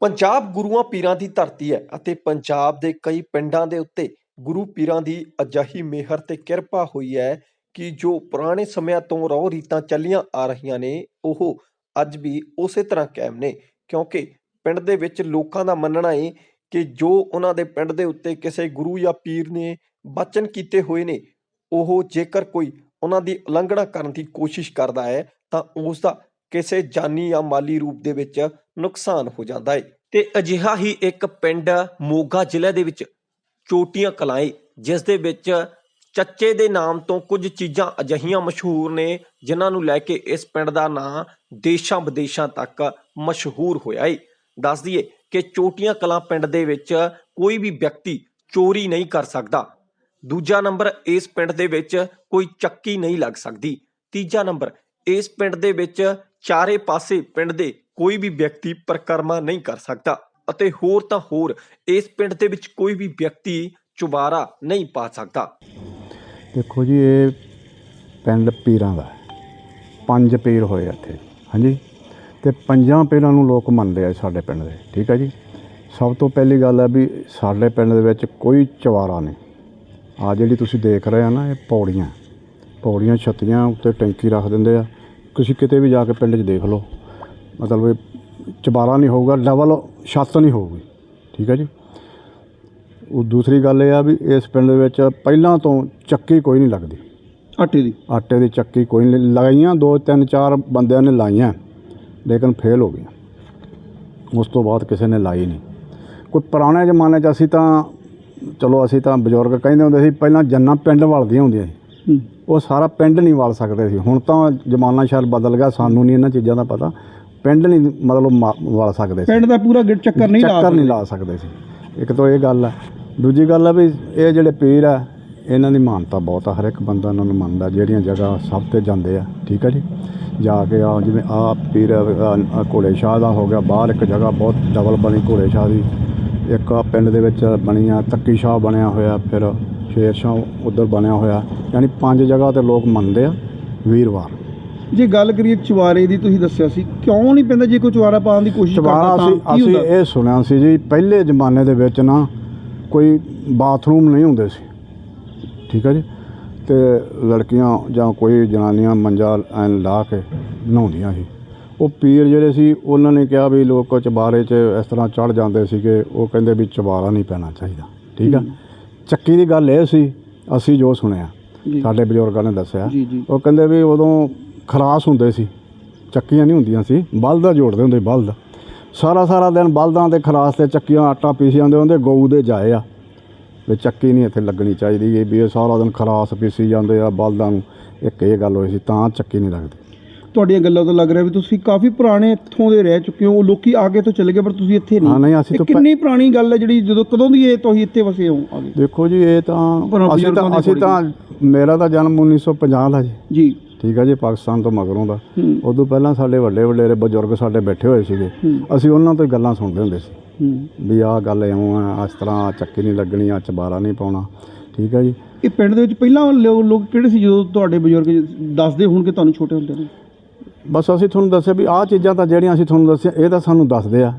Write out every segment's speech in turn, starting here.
ਪੰਜਾਬ ਗੁਰੂਆਂ ਪੀਰਾਂ ਦੀ ਧਰਤੀ ਹੈ ਅਤੇ ਪੰਜਾਬ ਦੇ ਕਈ ਪਿੰਡਾਂ ਦੇ ਉੱਤੇ ਗੁਰੂ ਪੀਰਾਂ ਦੀ ਅਜਾਹੀ ਮਿਹਰ ਤੇ ਕਿਰਪਾ ਹੋਈ ਹੈ ਕਿ ਜੋ ਪੁਰਾਣੇ ਸਮਿਆਂ ਤੋਂ ਰਹੁ ਰੀਤਾਂ ਚੱਲੀਆਂ ਆ ਰਹੀਆਂ ਨੇ, ਉਹ ਅੱਜ ਵੀ ਉਸੇ ਤਰ੍ਹਾਂ ਕਾਇਮ ਨੇ। ਕਿਉਂਕਿ ਪਿੰਡ ਦੇ ਵਿੱਚ ਲੋਕਾਂ ਦਾ ਮੰਨਣਾ ਹੈ ਕਿ ਜੋ ਉਹਨਾਂ ਦੇ ਪਿੰਡ ਦੇ ਉੱਤੇ ਕਿਸੇ ਗੁਰੂ ਜਾਂ ਪੀਰ ਨੇ ਬਚਨ ਕੀਤੇ ਹੋਏ ਨੇ, ਉਹ ਜੇਕਰ ਕੋਈ ਉਹਨਾਂ ਦੀ ਉਲੰਘਣਾ ਕਰਨ ਦੀ ਕੋਸ਼ਿਸ਼ ਕਰਦਾ ਹੈ, ਤਾਂ ਉਸ ਦਾ ਕਿਸੇ ਜਾਨੀ ਜਾਂ ਮਾਲੀ ਰੂਪ ਦੇ ਵਿੱਚ ਨੁਕਸਾਨ ਹੋ ਜਾਂਦਾ ਹੈ ਤੇ ਅਜਿਹਾ ਹੀ ਇੱਕ ਪਿੰਡ ਮੋਗਾ ਜ਼ਿਲ੍ਹੇ ਦੇ ਵਿੱਚ ਚੋਟੀਆਂ ਕਲਾਏ ਜਿਸ ਦੇ ਵਿੱਚ ਚੱਚੇ ਦੇ ਨਾਮ ਤੋਂ ਕੁਝ ਚੀਜ਼ਾਂ ਅਜਿਹੀਆਂ ਮਸ਼ਹੂਰ ਨੇ, ਜਿਨ੍ਹਾਂ ਨੂੰ ਲੈ ਕੇ ਇਸ ਪਿੰਡ ਦਾ ਨਾਂ ਦੇਸ਼ਾਂ ਵਿਦੇਸ਼ਾਂ ਤੱਕ ਮਸ਼ਹੂਰ ਹੋਇਆ ਹੈ ਦੱਸ ਦਈਏ ਕਿ ਚੋਟੀਆਂ ਕਲਾਂ ਪਿੰਡ ਦੇ ਵਿੱਚ ਕੋਈ ਵੀ ਵਿਅਕਤੀ ਚੋਰੀ ਨਹੀਂ ਕਰ ਸਕਦਾ। ਦੂਜਾ ਨੰਬਰ, ਇਸ ਪਿੰਡ ਦੇ ਵਿੱਚ ਕੋਈ ਚੱਕੀ ਨਹੀਂ ਲੱਗ ਸਕਦੀ। ਤੀਜਾ ਨੰਬਰ, ਇਸ ਪਿੰਡ ਦੇ ਵਿੱਚ ਚਾਰੇ ਪਾਸੇ ਪਿੰਡ ਦੇ ਕੋਈ ਵੀ ਵਿਅਕਤੀ ਪਰਿਕਰਮਾ ਨਹੀਂ ਕਰ ਸਕਦਾ ਅਤੇ ਹੋਰ ਤਾਂ ਹੋਰ ਇਸ ਪਿੰਡ ਦੇ ਵਿੱਚ ਕੋਈ ਵੀ ਵਿਅਕਤੀ ਚੁਬਾਰਾ ਨਹੀਂ ਪਾ ਸਕਦਾ। ਦੇਖੋ ਜੀ, ਇਹ ਪਿੰਡ ਪੀਰਾਂ ਦਾ ਹੈ। ਪੰਜ ਪੀਰ ਹੋਏ ਆ ਇੱਥੇ, ਹਾਂਜੀ? ਤੇ ਪੰਜਾਂ ਪੀਰਾਂ ਨੂੰ ਲੋਕ ਮੰਨਦੇ ਆ ਸਾਡੇ ਪਿੰਡ ਦੇ, ਠੀਕ ਹੈ ਜੀ? ਸਭ ਤੋਂ ਪਹਿਲੀ ਗੱਲ ਹੈ ਵੀ ਸਾਡੇ ਪਿੰਡ ਦੇ ਵਿੱਚ ਕੋਈ ਚਵਾਰਾ ਨਹੀਂ। ਆ ਜਿਹੜੀ ਤੁਸੀਂ ਦੇਖ ਰਹੇ ਆ ਨਾ, ਇਹ ਪੌੜੀਆਂ। ਪੌੜੀਆਂ ਛੱਤੀਆਂ ਉੱਤੇ ਟੈਂਕੀ ਰੱਖ ਦਿੰਦੇ ਆ। ਤੁਸੀਂ ਕਿਤੇ ਵੀ ਜਾ ਕੇ ਪਿੰਡ 'ਚ ਦੇਖ ਲਓ। ਮਤਲਬ ਇਹ ਚਵਾਰਾ ਨਹੀਂ ਹੋਊਗਾ ਡਬਲ ਛੱਤ ਨਹੀਂ ਹੋਊਗੀ। ਠੀਕ ਹੈ ਜੀ? ਉਹ ਦੂਸਰੀ ਗੱਲ ਇਹ ਆ ਵੀ ਇਸ ਪਿੰਡ ਦੇ ਵਿੱਚ ਪਹਿਲਾਂ ਤੋਂ ਚੱਕੀ ਕੋਈ ਨਹੀਂ ਲੱਗਦੀ। ਆਟੇ ਦੀ? ਆਟੇ ਦੀ ਚੱਕੀ ਕੋਈ ਨਹੀਂ। ਲਗਾਈਆਂ ਦੋ ਤਿੰਨ ਚਾਰ ਬੰਦਿਆਂ ਨੇ ਲਾਈਆਂ ਲੇਕਿਨ ਫੇਲ ਹੋ ਗਈਆਂ। ਉਸ ਤੋਂ ਬਾਅਦ ਕਿਸੇ ਨੇ ਲਾਈ ਨਹੀਂ। ਕੋਈ ਪੁਰਾਣੇ ਜ਼ਮਾਨੇ 'ਚ ਅਸੀਂ ਤਾਂ ਚਲੋ ਅਸੀਂ ਤਾਂ ਬਜ਼ੁਰਗ ਕਹਿੰਦੇ ਹੁੰਦੇ ਸੀ ਪਹਿਲਾਂ ਜੰਨਾਂ ਪਿੰਡ ਵਲਦੀਆਂ ਹੁੰਦੀਆਂ ਸੀ। ਉਹ ਸਾਰਾ ਪਿੰਡ ਨਹੀਂ ਵਲ ਸਕਦੇ ਸੀ। ਹੁਣ ਤਾਂ ਜ਼ਮਾਨਾ ਸ਼ਾਇਦ ਬਦਲ ਗਿਆ ਸਾਨੂੰ ਨਹੀਂ ਇਹਨਾਂ ਚੀਜ਼ਾਂ ਦਾ ਪਤਾ। ਪਿੰਡ ਨਹੀਂ ਮਤਲਬ ਮਾ- ਵਲ ਸਕਦੇ ਸੀ। ਪਿੰਡ ਦਾ ਪੂਰਾ ਗਿੱਟ ਚੱਕਰ ਨਹੀਂ ਲਾ ਚੱਕਰ ਨਹੀਂ ਲਾ ਸਕਦੇ ਸੀ। ਇੱਕ ਤਾਂ ਇਹ ਗੱਲ ਹੈ ਦੂਜੀ ਗੱਲ ਹੈ ਵੀ ਇਹ ਜਿਹੜੇ ਪੀਰ ਆ ਇਹਨਾਂ ਦੀ ਮਾਨਤਾ ਬਹੁਤ ਆ। ਹਰ ਇੱਕ ਬੰਦਾ ਇਹਨਾਂ ਨੂੰ ਮੰਨਦਾ ਜਿਹੜੀਆਂ ਜਗ੍ਹਾ ਸਭ ਤੇ ਜਾਂਦੇ ਆ। ਠੀਕ ਹੈ ਜੀ? ਜਾ ਕੇ ਆ ਜਿਵੇਂ ਆ ਪੀਰ ਆ, ਆ ਘੋੜੇ ਸ਼ਾਹ ਦਾ ਹੋ ਗਿਆ। ਬਾਹਰ ਇੱਕ ਜਗ੍ਹਾ ਬਹੁਤ ਡਬਲ ਬਣੀ ਘੋੜੇ ਸ਼ਾਹ ਦੀ। ਇੱਕ ਆ ਪਿੰਡ ਦੇ ਵਿੱਚ ਬਣੀ ਆ ਤੱਕੀ ਸ਼ਾਹ ਬਣਿਆ ਹੋਇਆ। ਫਿਰ ਸ਼ੇਰ ਸ਼ਾਹ ਉਧਰ ਬਣਿਆ ਹੋਇਆ ਯਾਨੀ ਪੰਜ ਜਗ੍ਹਾ ਤੇ ਲੋਕ ਮੰਨਦੇ ਆ ਵੀਰਵਾਰ। ਜੇ ਗੱਲ ਕਰੀਏ ਚੁਬਾਰੇ ਦੀ ਤੁਸੀਂ ਦੱਸਿਆ ਸੀ ਕਿਉਂ ਨਹੀਂ ਪੈਂਦਾ ਜੇ ਕੋਈ ਚੁਬਾਰਾ ਪਾਉਣ ਦੀ ਕੋਸ਼ਿਸ਼ ਚਵਾਰਾ ਕਰਦਾ ਤਾਂ ਕੀ ਅਸੀਂ ਹੁੰਦਾ ਇਹ ਸੁਣਿਆ ਸੀ ਜੀ ਪਹਿਲੇ ਜ਼ਮਾਨੇ ਦੇ ਵਿੱਚ ਨਾ ਕੋਈ ਬਾਥਰੂਮ ਨਹੀਂ ਹੁੰਦੇ ਸੀ। ਠੀਕ ਹੈ ਜੀ? ਤੇ ਲੜਕੀਆਂ ਜਾਂ ਕੋਈ ਜਨਾਨੀਆਂ ਮੰਜਾ ਐਂ ਲਾ ਕੇ ਨਹਾਉਂਦੀਆਂ ਸੀ। ਉਹ ਪੀਰ ਜਿਹੜੇ ਸੀ ਉਹਨਾਂ ਨੇ ਕਿਹਾ ਵੀ ਲੋਕ ਚਬਾਰੇ 'ਚ ਇਸ ਤਰ੍ਹਾਂ ਚੜ ਜਾਂਦੇ ਸੀਗੇ ਉਹ ਕਹਿੰਦੇ ਵੀ ਚਬਾਰਾ ਨਹੀਂ ਪੈਣਾ ਚਾਹੀਦਾ। ਠੀਕ ਆ? ਚੱਕੀ ਦੀ ਗੱਲ ਇਹ ਸੀ ਅਸੀਂ ਜੋ ਸੁਣਿਆ ਜੀ। ਸਾਡੇ ਬਜ਼ੁਰਗਾਂ ਨੇ ਦੱਸਿਆ। ਜੀ ਜੀ। ਉਹ ਕਹਿੰਦੇ ਵੀ ਉਦੋਂ ਖਰਾਸ ਹੁੰਦੇ ਸੀ ਚੱਕੀਆਂ ਨਹੀਂ ਹੁੰਦੀਆਂ ਸੀ ਬਲਦਾ ਜੋੜਦੇ ਹੁੰਦੇ ਬਲਦ। ਸਾਰਾ ਸਾਰਾ ਦਿਨ ਬਲਦਾਂ ਤੇ ਖਰਾਸ ਤੇ ਚੱਕੀਆਂ ਆਟਾ ਪੀਸੀ ਜਾਂਦੇ ਹੁੰਦੇ ਗਊ ਦੇ ਜਾਏ ਆ। ਵੀ ਚੱਕੀ ਨਹੀਂ ਇੱਥੇ ਲੱਗਣੀ ਚਾਹੀਦੀ ਇਹ ਵੀ ਇਹ ਸਾਰਾ ਦਿਨ ਖਰਾਸ ਪੀਸੀ ਜਾਂਦੇ ਆ ਬਲਦਾਂ ਨੂੰ। ਇੱਕ ਇਹ ਗੱਲ ਹੋਈ ਸੀ ਤਾਂ ਚੱਕੀ ਨਹੀਂ ਲੱਗਦੀ। ਤੁਹਾਡੀਆਂ ਗੱਲਾਂ ਤੋਂ ਲੱਗ ਰਿਹਾ ਵੀ ਤੁਸੀਂ ਕਾਫੀ ਪੁਰਾਣੇ ਇੱਥੋਂ ਦੇ ਰਹਿ ਚੁੱਕੇ ਹੋ ਲੋਕੀ ਆਗੇ ਤੋਂ ਚਲੇ ਗਏ ਪਰ ਤੁਸੀਂ ਇੱਥੇ ਹਾਂ ਨਹੀਂ ਨਹੀਂ ਅਸੀਂ ਇਹ ਤਾਂ ਕਿੰਨੀ ਪੁਰਾਣੀ ਗੱਲ ਹੈ ਜਿਹੜੀ ਜਦੋਂ ਕਦੋਂ ਦੀ ਇਹ ਤੁਸੀਂ ਇੱਥੇ ਵਸੇ ਹੋ ਦੇਖੋ ਜੀ ਇਹ ਤਾਂ ਪਰ ਅਸੀਂ ਬਜ਼ੁਰਗਾਂ ਤਾਂ ਦੀ ਅਸੀਂ ਤਾਂ ਮੇਰਾ ਤਾਂ ਜਨਮ 1950 ਦਾ ਜੀ। ਜੀ। ਠੀਕ ਹੈ ਜੀ ਪਾਕਿਸਤਾਨ ਤੋਂ ਮਗਰੋਂ ਦਾ। ਹੂੰ। ਉਦੋਂ ਪਹਿਲਾਂ ਸਾਡੇ ਵੱਡੇ ਵਡੇਰੇ ਬਜ਼ੁਰਗ ਸਾਡੇ ਬੈਠੇ ਹੋਏ ਸੀਗੇ। ਹੂੰ। ਅਸੀਂ ਉਹਨਾਂ ਤੋਂ ਹੀ ਗੱਲਾਂ ਸੁਣਦੇ ਹੁੰਦੇ ਸੀ। ਹੂੰ। ਵੀ ਆਹ ਗੱਲ ਇਉਂ ਆ ਇਸ ਤਰ੍ਹਾਂ ਚੱਕੀ ਨਹੀਂ ਲੱਗਣੀ ਆ ਚਬਾਰਾ ਨਹੀਂ ਪਾਉਣਾ। ਠੀਕ ਹੈ ਜੀ। ਇਹ ਪਿੰਡ ਦੇ ਵਿੱਚ ਪਹਿਲਾਂ ਲੋ- ਲੋਕ ਕਿਹੜੇ ਸੀ ਜਦੋਂ ਤੁਹਾਡੇ ਬਜ਼ੁਰਗ ਦੱਸਦੇ ਹੋਣਗੇ ਤੁਹਾਨੂੰ ਛੋਟੇ ਹੁੰਦੇ ਨੇ? ਬਸ ਅਸੀਂ ਤੁਹਾਨੂੰ ਦੱਸਿਆ ਵੀ ਆਹ ਚੀਜ਼ਾਂ ਤਾਂ ਜਿਹੜੀਆਂ ਅਸੀਂ ਤੁਹਾਨੂੰ ਦੱਸਿਆ, ਇਹ ਤਾਂ ਸਾਨੂੰ ਦੱਸਦੇ ਆ।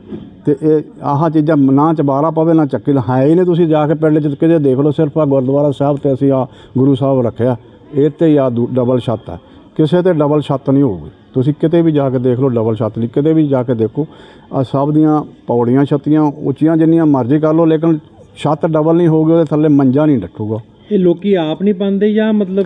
ਤੇ ਇਹ ਆਹ ਚੀਜ਼ਾਂ ਨਾ ਚਬਾਰਾ ਪਵੇ, ਨਾ ਚੱਕੀ ਲ- ਹੈ ਹੀ ਨਹੀਂ ਤੁਸੀਂ ਜਾ ਕੇ ਪਿੰਡ ਚ ਕਿਤੇ ਦੇਖ ਲਓ, ਸਿਰਫ ਆ ਗੁਰਦੁਆਰਾ ਸਾਹਿਬ ਤੇ ਅਸੀਂ ਆ ਗੁਰੂ ਸਾਹਿਬ ਰੱਖਿਆ। ਇਹ ਤੇ ਆ ਡਬਲ ਛੱਤ ਹੈ ਕਿਸੇ ਤੇ ਡਬਲ ਛੱਤ ਨਹੀਂ ਹੋਊਗੀ। ਤੁਸੀਂ ਕਿਤੇ ਵੀ ਜਾ ਕੇ ਦੇਖ ਲਓ ਡਬਲ ਛੱਤ ਨਹੀਂ। ਕਿਤੇ ਵੀ ਜਾ ਕੇ ਦੇਖੋ ਆ ਸਭ ਦੀਆਂ ਪੌੜੀਆਂ, ਛੱਤੀਆਂ, ਉੱਚੀਆਂ ਜਿੰਨੀਆਂ ਮਰਜ਼ੀ ਕਰ ਲਓ, ਲੇਕਿਨ ਛੱਤ ਡਬਲ ਨਹੀਂ ਹੋਊਗੀ, ਉਹਦੇ ਥੱਲੇ ਮੰਜਾ ਨਹੀਂ ਡੱਟੂਗਾ ਇਹ ਲੋਕੀ ਆਪ ਨਹੀਂ ਪਾਉਂਦੇ ਜਾਂ ਮਤਲਬ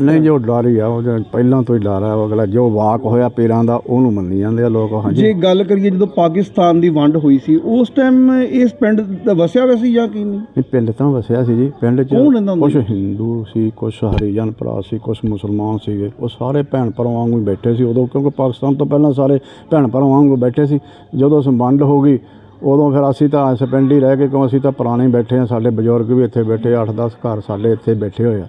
ਨਹੀਂ ਜੋ ਡਰ ਹੀ ਆ ਉਹ ਜਿਹੜਾ ਪਹਿਲਾਂ ਤੋਂ ਹੀ ਡਰ ਆ ਉਹ ਅਗਲਾ ਜੋ ਵਾਕ ਹੋਇਆ ਪੀਰਾਂ ਦਾ ਉਹਨੂੰ ਮੰਨੀ ਜਾਂਦੇ ਆ ਲੋਕ ਹਾਂਜੀ। ਜੇ ਗੱਲ ਕਰੀਏ ਜਦੋਂ ਪਾਕਿਸਤਾਨ ਦੀ ਵੰਡ ਹੋਈ ਸੀ ਉਸ ਟਾਈਮ ਇਸ ਪਿੰਡ ਦਾ ਵਸਿਆ ਹੋਇਆ ਸੀ ਜਾਂ ਕੀ ਨਹੀਂ? ਨਹੀਂ ਪਿੰਡ ਤਾਂ ਵਸਿਆ ਸੀ ਜੀ ਪਿੰਡ 'ਚ ਕੌਣ ਰਹਿੰਦਾ ਹੁੰਦਾ ਕੁਝ ਹਿੰਦੂ ਸੀ ਕੁਝ ਹਰੀਜਨ ਭਰਾ ਸੀ ਕੁਝ ਮੁਸਲਮਾਨ ਸੀਗੇ ਉਹ ਸਾਰੇ ਭੈਣ ਭਰਾਵਾਂ ਵਾਂਗੂ ਹੀ ਬੈਠੇ ਸੀ ਉਦੋਂ ਕਿਉਂਕਿ ਪਾਕਿਸਤਾਨ ਤੋਂ ਪਹਿਲਾਂ ਸਾਰੇ ਭੈਣ ਭਰਾਵਾਂ ਵਾਂਗੂ ਬੈਠੇ ਸੀ। ਜਦੋਂ ਸੰਬੰਧ ਹੋ ਗਈ ਉਦੋਂ ਫਿਰ ਅਸੀਂ ਤਾਂ ਇਸ ਪਿੰਡ ਹੀ ਰਹਿ ਕੇ ਕਿਉਂ ਅਸੀਂ ਤਾਂ ਪੁਰਾਣੇ ਬੈਠੇ ਆ ਸਾਡੇ ਬਜ਼ੁਰਗ ਵੀ ਇੱਥੇ ਬੈਠੇ 8-10 ਘਰ ਸਾਡੇ ਇੱਥੇ ਬੈਠੇ ਹੋਏ ਆ।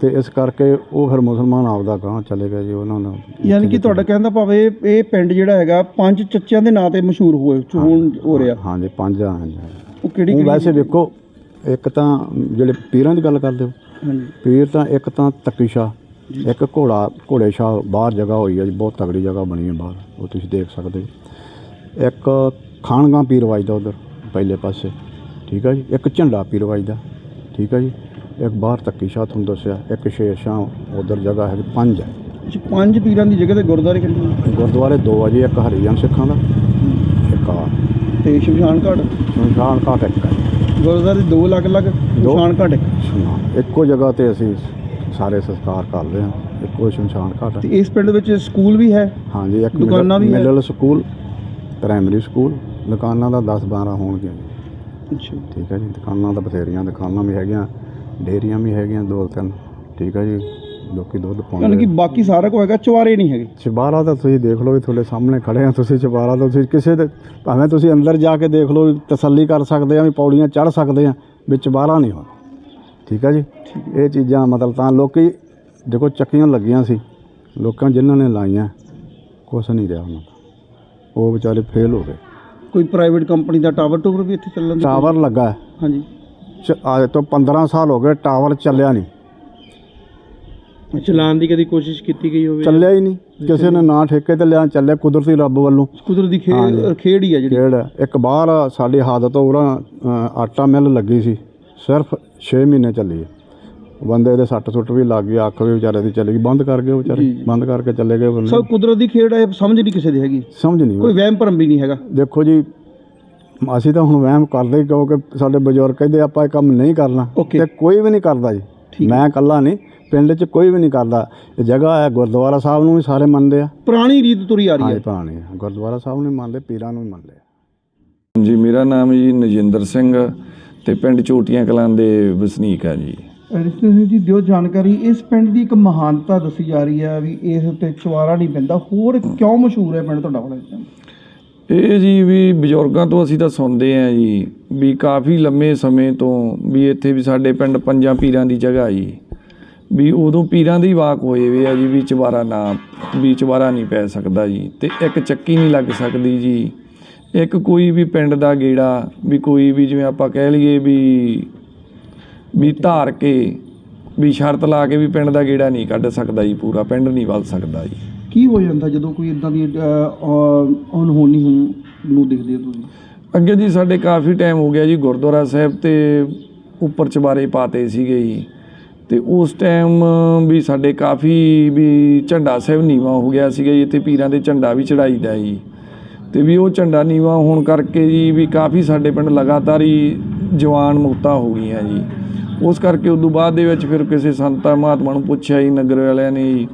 ਤੇ ਇਸ ਕਰਕੇ ਉਹ ਫਿਰ ਮੁਸਲਮਾਨ ਆਪਦਾ ਗਾਂ ਚਲੇ ਗਏ ਜੀ ਉਹਨਾਂ ਨੂੰ ਯਾਨੀ ਕਿ ਤੁਹਾਡਾ ਕਹਿੰਦਾ ਭਾਵੇਂ ਇਹ- ਪਿੰਡ ਜਿਹੜਾ ਹੈਗਾ ਪੰਜ ਚੱਚਿਆਂ ਦੇ ਨਾਂ ਤੇ ਮਸ਼ਹੂਰ ਹੋਏ ਹੁਣ ਹੋ ਰਿਹਾ। ਹਾਂਜੀ ਪੰਜ ਆ ਹਾਂਜੀ ਉਹ ਕਿਹੜੀ ਕਿਹੜੀ ਵੈਸੇ ਵੇਖੋ ਇੱਕ ਤਾਂ ਜਿਹੜੇ ਪੀਰਾਂ ਦੀ ਗੱਲ ਕਰਦੇ ਹੋ ਹਾਂਜੀ ਪੀਰ ਤਾਂ ਇੱਕ ਤਾਂ ਤੱਕੀ ਸ਼ਾਹ ਇੱਕ ਘੋੜਾ ਘੋੜੇ ਸ਼ਾਹ ਬਾਹਰ ਜਗ੍ਹਾ ਹੋਈ ਹੈ ਜੀ ਬਹੁਤ ਤਗੜੀ ਜਗ੍ਹਾ ਬਣੀ ਹੈ ਬਾਹਰ ਉਹ ਤੁਸੀਂ ਦੇਖ ਸਕਦੇ ਹੋ। ਇੱਕ ਖਾਨਗਾ ਪੀਰ ਵੱਜਦਾ ਉਧਰ ਪਹਿਲੇ ਪਾਸੇ। ਠੀਕ ਆ ਜੀ? ਇੱਕ ਝੰਡਾ ਪੀਰ ਵੱਜਦਾ। ਠੀਕ ਆ ਜੀ? ਇੱਕ ਬਾਹਰ ਤੱਕੀ ਸ਼ਾਹ ਤੁਹਾਨੂੰ ਦੱਸਿਆ ਇੱਕ ਸ਼ੇਰ ਸ਼ਾਹ ਉਧਰ ਜਗ੍ਹਾ ਹੈ ਪੰਜ। ਹੈ ਅੱਛਾ, ਪੰਜ ਪੀਰਾਂ ਦੀ ਜਗ੍ਹਾ ਤੇ ਗੁਰਦੁਆਰੇ ਕਿੰਨੇ? ਗੁਰਦੁਆਰੇ ਦੋ ਆ ਜੀ ਇੱਕ ਹਰੀਜਨ ਸਿੱਖਾਂ ਦਾ ਇੱਕ ਆ। ਤੇ ਸ਼ਮਸ਼ਾਨ ਘਾਟ? ਸ਼ਮਸ਼ਾਨ ਘਾਟ ਇੱਕ ਹੈ ਗੁਰਦੁਆਰੇ ਦੋ ਅਲੱਗ-ਅਲੱਗ ਸ਼ਮਸ਼ਾਨ ਘਾਟ ਇੱਕ। ਜਗ੍ਹਾ ਤੇ ਅਸੀਂ ਸਾਰੇ ਸੰਸਕਾਰ ਕਰਦੇ ਹਾਂ ਇੱਕੋ ਸ਼ਮਸ਼ਾਨ ਘਾਟ ਤੇ ਇਸ ਪਿੰਡ ਵਿੱਚ ਸਕੂਲ ਵੀ ਹੈ? ਹਾਂਜੀ ਇੱਕ ਦੁਕਾਨਾਂ ਵੀ ਹੈ? ਮਿਡਲ ਸਕੂਲ ਪ੍ਰਾਇਮਰੀ ਸਕੂਲ ਦੁਕਾਨਾਂ ਦਾ 10 12 ਹੋਣਗੀਆਂ ਜੀ। ਅੱਛਾ। ਠੀਕ ਹੈ ਜੀ ਦੁਕਾਨਾਂ ਤਾਂ ਬਥੇਰੀਆਂ ਦੁਕਾਨਾਂ ਵੀ ਹੈਗੀਆਂ ਡੇਅਰੀਆਂ ਵੀ ਹੈਗੀਆਂ ਦੋ ਤਿੰਨ ਠੀਕ ਹੈ ਜੀ ਲੋਕੀ ਦੁੱਧ ਯਾਨੀ ਕਿ ਪਾਉਂਦੇ ਬਾਕੀ ਸਾਰਾ ਕੁਝ ਹੈਗਾ ਚਵਾਰੇ ਨਹੀਂ ਹੈਗੇ। ਚਬਾਰਾ ਤਾਂ ਤੁਸੀਂ ਦੇਖ ਲਓ ਵੀ ਤੁਹਾਡੇ ਸਾਹਮਣੇ ਖੜੇ ਆ ਤੁਸੀਂ ਚਬਾਰਾ ਤਾਂ ਤੁਸੀਂ ਕਿਸੇ ਦੇ ਭਾਵੇਂ ਤੁਸੀਂ ਅੰਦਰ ਜਾ ਕੇ ਦੇਖ ਲਓ ਵੀ ਤਸੱਲੀ ਕਰ ਸਕਦੇ ਆ ਵੀ ਪੌੜੀਆਂ ਚੜ੍ਹ ਸਕਦੇ ਆ ਵੀ ਚਬਾਰਾ ਨਹੀਂ ਹੋਣਾ। ਠੀਕ ਹੈ ਜੀ ਇਹ ਚੀਜ਼ਾਂ ਮਤਲਬ ਤਾਂ ਲੋਕੀ ਦੇਖੋ ਚੱਕੀਆਂ ਲੱਗੀਆਂ ਸੀ ਲੋਕਾਂ ਜਿਨ੍ਹਾਂ ਨੇ ਲਾਈਆਂ ਕੁਛ ਨਹੀਂ ਰਿਹਾ ਉਹਨਾਂ ਦਾ। ਉਹ ਵਿਚਾਰੇ ਫੇਲ ਹੋ ਗਏ। ਕੋਈ ਪ੍ਰਾਈਵੇਟ ਕੰਪਨੀ ਦਾ ਟਾਵਰ ਟੂਵਰ ਵੀ ਇੱਥੇ ਚੱਲਣ ਦੀ ਟਾਵਰ ਲੱਗਾ ਹੈ। ਹਾਂਜੀ। ਚ- ਅੱਜ ਤੋਂ 15 ਸਾਲ ਹੋ ਗਏ ਟਾਵਰ ਚੱਲਿਆ ਨਹੀਂ। ਚਲਾਉਣ ਦੀ ਕਦੀ ਕੋਸ਼ਿਸ਼ ਕੀਤੀ ਗਈ ਹੋਵੇ? ਚੱਲਿਆ ਹੀ ਨਹੀਂ। ਕਿਸੇ ਨੇ ਨਾ ਠੇਕੇ ਤੇ ਲਿਆ ਚੱਲਿਆ ਕੁਦਰਤੀ ਰੱਬ ਵੱਲੋਂ। ਕੁਦਰਤੀ ਖੇਡ ਹਾਂਜੀ। ਖੇਡ ਹੀ ਆ ਜਿਹੜੀ। ਖੇਡ ਹੈ। ਇੱਕ ਬਾਹਰ ਸਾਡੀ ਹੱਦ ਤੋਂ ਉਰਾਂ ਅ, ਆਟਾ ਮਿੱਲ ਲੱਗੀ ਸੀ। ਸਿਰਫ 6 ਮਹੀਨੇ ਚੱਲੀ ਹੈ। ਬੰਦੇ ਦੇ ਸੱਟ ਸੁੱਟ ਵੀ ਲੱਗ ਗਈ ਅੱਖ ਵੀ ਵਿਚਾਰੇ ਦੀ ਚਲੀ ਗਈ। ਬੰਦ ਕਰ ਗਏ ਉਹ ਵਿਚਾਰੇ। ਬੰਦ ਕਰਕੇ ਚੱਲੇ ਗਏ ਬੰਦੇ। ਸਭ ਕੁਦਰਤੀ ਖੇਡ ਹੈ ਸਮਝ ਨਹੀਂ ਕਿਸੇ ਦੀ ਹੈਗੀ। ਸਮਝ ਨਹੀਂ। ਕੋਈ ਵਹਿਮ ਭਰਮ ਵੀ ਨਹੀਂ ਹੈਗਾ। ਦੇਖੋ ਜੀ ਅਸੀਂ ਤਾਂ ਹੁਣ ਵਹਿਮ ਕਰਦੇ ਹੀ ਕਿਉਂਕਿ ਸਾਡੇ ਬਜ਼ੁਰਗ ਕਹਿੰਦੇ ਆਪਾਂ ਇਹ ਕੰਮ ਨਹੀਂ ਕਰਨਾ. ਤੇ ਕੋਈ ਵੀ ਨਹੀਂ ਕਰਦਾ ਜੀ। ਮੈਂ ਇਕੱਲਾ ਨਹੀਂ ਪਿੰਡ 'ਚ ਕੋਈ ਵੀ ਨਹੀਂ ਕਰਦਾ। ਇਹ ਜਗ੍ਹਾ ਹੈ ਗੁਰਦੁਆਰਾ ਸਾਹਿਬ ਨੂੰ ਵੀ ਸਾਰੇ ਮੰਨਦੇ ਆ। ਪੁਰਾਣੀ ਰੀਤ ਤੁਰੀ ਆ ਰਹੀ ਹਾਂ। ਹੈ ਪੁਰਾਣੀ ਹੈ। ਗੁਰਦੁਆਰਾ ਸਾਹਿਬ ਨੂੰ ਮੰਨਦੇ ਪੀਰਾਂ ਨੂੰ ਵੀ ਮੰਨਦੇ ਆ। ਜੀ ਮੇਰਾ ਨਾਮ ਜੀ ਨਜਿੰਦਰ ਸਿੰਘ ਤੇ ਪਿੰਡ ਝੋਟੀਆਂ ਕਲਾਂ ਦੇ ਵਸਨੀਕ ਆ ਜੀ। ਰਿਸ਼ਤੇ ਸਿੰਘ ਜੀ, ਦਿਓ ਜਾਣਕਾਰੀ, ਇਸ ਪਿੰਡ ਦੀ ਇੱਕ ਮਹਾਨਤਾ ਦੱਸੀ ਜਾ ਰਹੀ ਹੈ ਵੀ ਇਸ ਉੱਤੇ ਚਵਾਰਾ ਨਹੀਂ ਪੈਂਦਾ। ਹੋਰ ਕਿਉਂ ਮਸ਼ਹੂਰ ਹੈ ਪਿੰਡ ਤੁਹਾਡਾ ਵਾਲਾ ਇਹ ਜੀ ਵੀ ਬਜ਼ੁਰਗਾਂ ਤੋਂ ਅਸੀਂ ਤਾਂ ਸੁਣਦੇ ਆ ਜੀ ਵੀ ਕਾਫੀ ਲੰਮੇ ਸਮੇਂ ਤੋਂ ਵੀ ਇੱਥੇ ਵੀ ਸਾਡੇ ਪਿੰਡ ਪੰਜਾਂ ਪੀਰਾਂ ਦੀ ਜਗ੍ਹਾ ਜੀ। ਵੀ ਉਦੋਂ ਪੀਰਾਂ ਦੀ ਵਾਕ ਹੋਏ ਵੇ ਆ ਜੀ ਵੀ ਚਵਾਰਾ ਨਾ, ਵੀ ਚਵਾਰਾ ਨਹੀਂ ਪੈ ਸਕਦਾ ਜੀ ਤੇ ਇੱਕ ਚੱਕੀ ਨਹੀਂ ਲੱਗ ਸਕਦੀ ਜੀ। ਇੱਕ ਕੋਈ ਵੀ ਪਿੰਡ ਦਾ ਗੇੜਾ, ਵੀ ਕੋਈ ਵੀ ਜਿਵੇਂ ਆਪਾਂ ਕਹਿ ਲਈਏ ਵੀ ਵੀ ਧਾਰ ਕੇ ਵੀ ਸ਼ਰਤ ਲਾ ਕੇ ਵੀ ਪਿੰਡ ਦਾ ਗੇੜਾ ਨਹੀਂ ਕੱਢ ਸਕਦਾ ਜੀ ਪੂਰਾ ਪਿੰਡ ਨਹੀਂ ਵੱਲ ਸਕਦਾ ਜੀ। ਕੀ ਹੋ ਜਾਂਦਾ ਜਦੋਂ ਕੋਈ ਇਦਾਂ ਦੀ ਅਨਹੋਨੀ ਨੂੰ ਦੇਖਦੇ ਹੋ ਤੁਸੀਂ? ਅੱਗੇ ਜੀ ਸਾਡੇ ਕਾਫੀ ਟਾਈਮ ਹੋ ਗਿਆ ਜੀ ਗੁਰਦੁਆਰਾ ਸਾਹਿਬ ਤੇ ਉੱਪਰ ਚਬਾਰੇ ਪਾਤੇ ਸੀਗੇ ਜੀ। ਤੇ ਉਸ ਟਾਈਮ ਵੀ ਸਾਡੇ ਕਾਫੀ ਵੀ ਝੰਡਾ ਸਾਹਿਬ ਨੀਵਾ ਹੋ ਗਿਆ ਸੀਗਾ ਜੀ ਇੱਥੇ ਪੀਰਾਂ ਦੇ ਝੰਡਾ ਵੀ ਚੜਾਈਦਾ ਜੀ। ਤੇ ਵੀ ਉਹ ਝੰਡਾ ਨੀਵਾ ਹੋਣ ਕਰਕੇ ਜੀ ਵੀ ਕਾਫੀ ਸਾਡੇ ਪਿੰਡ ਲਗਾਤਾਰ ਹੀ ਜਵਾਨ ਮੁਕਤਾ ਹੋ ਗਈਆਂ ਜੀ। ਉਸ ਕਰਕੇ ਉਦੋਂ ਬਾਅਦ ਦੇ ਵਿੱਚ ਫਿਰ ਕਿਸੇ ਸੰਤਾ ਮਹਾਤਮਾ ਨੂੰ ਪੁੱਛਿਆ ਜੀ ਨਗਰ ਵਾਲਿਆਂ ਨੇ ਜੀ।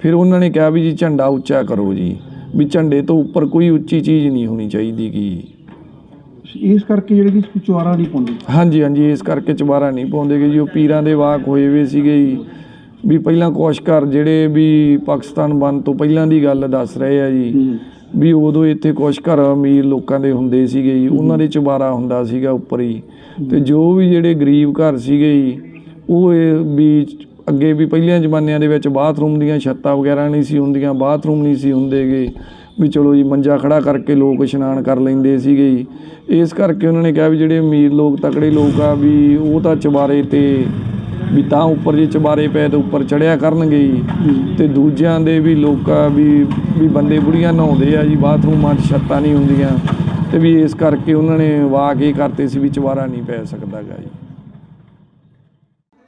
ਫਿਰ ਉਹਨਾਂ ਨੇ ਕਿਹਾ ਵੀ ਜੀ ਝੰਡਾ ਉੱਚਾ ਕਰੋ ਜੀ। ਵੀ ਝੰਡੇ ਤੋਂ ਉੱਪਰ ਕੋਈ ਉੱਚੀ ਚੀਜ਼ ਨਹੀਂ ਹੋਣੀ ਚਾਹੀਦੀ ਗੀ। ਇਸ ਕਰਕੇ ਜਿਹੜੇ ਕਿ ਚਵਾਰਾ ਨਹੀਂ ਪਾਉਂਦੇ? ਹਾਂਜੀ ਹਾਂਜੀ ਇਸ ਕਰਕੇ ਚੁਬਾਰਾ ਨਹੀਂ ਪਾਉਂਦੇਗੇ ਜੀ। ਉਹ ਪੀਰਾਂ ਦੇ ਵਾਕ ਹੋਏ ਵੇ ਸੀਗੇ ਜੀ। ਵੀ ਪਹਿਲਾਂ ਕੁਛ ਘਰ ਜਿਹੜੇ ਵੀ ਪਾਕਿਸਤਾਨ ਬੰਦ ਤੋਂ ਪਹਿਲਾਂ ਦੀ ਗੱਲ ਦੱਸ ਰਹੇ ਆ ਜੀ। ਵੀ ਉਦੋਂ ਇੱਥੇ ਕੁਛ ਘਰ ਅਮੀਰ ਲੋਕਾਂ ਦੇ ਹੁੰਦੇ ਸੀਗੇ ਜੀ ਉਹਨਾਂ ਦੇ ਚੁਬਾਰਾ ਹੁੰਦਾ ਸੀਗਾ ਉੱਪਰ ਹੀ। ਤੇ ਜੋ ਵੀ ਜਿਹੜੇ ਗਰੀਬ ਘਰ ਸੀਗੇ ਜੀ ਉਹ ਇਹ ਵੀ ਅੱਗੇ ਵੀ ਪਹਿਲੀਆਂ ਜ਼ਮਾਨਿਆਂ ਦੇ ਵਿੱਚ ਬਾਥਰੂਮ ਦੀਆਂ ਛੱਤਾਂ ਵਗੈਰਾ ਨਹੀਂ ਸੀ ਹੁੰਦੀਆਂ ਬਾਥਰੂਮ ਨਹੀਂ ਸੀ ਹੁੰਦੇਗੇ। ਵੀ ਚਲੋ ਜੀ ਮੰਜਾ ਖੜਾ ਕਰਕੇ ਲੋਕ ਇਸ਼ਨਾਨ ਕਰ ਲੈਂਦੇ ਸੀਗੇ ਜੀ। ਇਸ ਕਰਕੇ ਉਹਨਾਂ ਨੇ ਕਿਹਾ ਵੀ ਜਿਹੜੇ ਅਮੀਰ ਲੋਕ ਤਕੜੇ ਲੋਕ ਆ ਵੀ ਉਹ ਤਾਂ ਚੁਬਾਰੇ ਤੇ ਵੀ ਤਾਂ ਉੱਪਰ ਜੇ ਚੁਬਾਰੇ ਪਏ ਤੇ ਉੱਪਰ ਚੜਿਆ ਕਰਨਗੇ ਜੀ। ਤੇ ਦੂਜਿਆਂ ਦੇ ਵੀ ਲੋਕਾਂ ਵੀ ਵੀ ਬੰਦੇ ਬੁੜੀਆਂ ਨਹਾਉਂਦੇ ਆ ਜੀ ਬਾਥਰੂਮਾਂ 'ਚ ਛੱਤਾਂ ਨਹੀਂ ਹੁੰਦੀਆਂ। ਤੇ ਵੀ ਇਸ ਕਰਕੇ ਉਹਨਾਂ ਨੇ ਵਾਕ ਇਹ ਕਰਤੇ ਸੀ ਵੀ ਚੁਬਾਰਾ ਨਹੀਂ ਪੈ ਸਕਦਾਗਾ ਜੀ।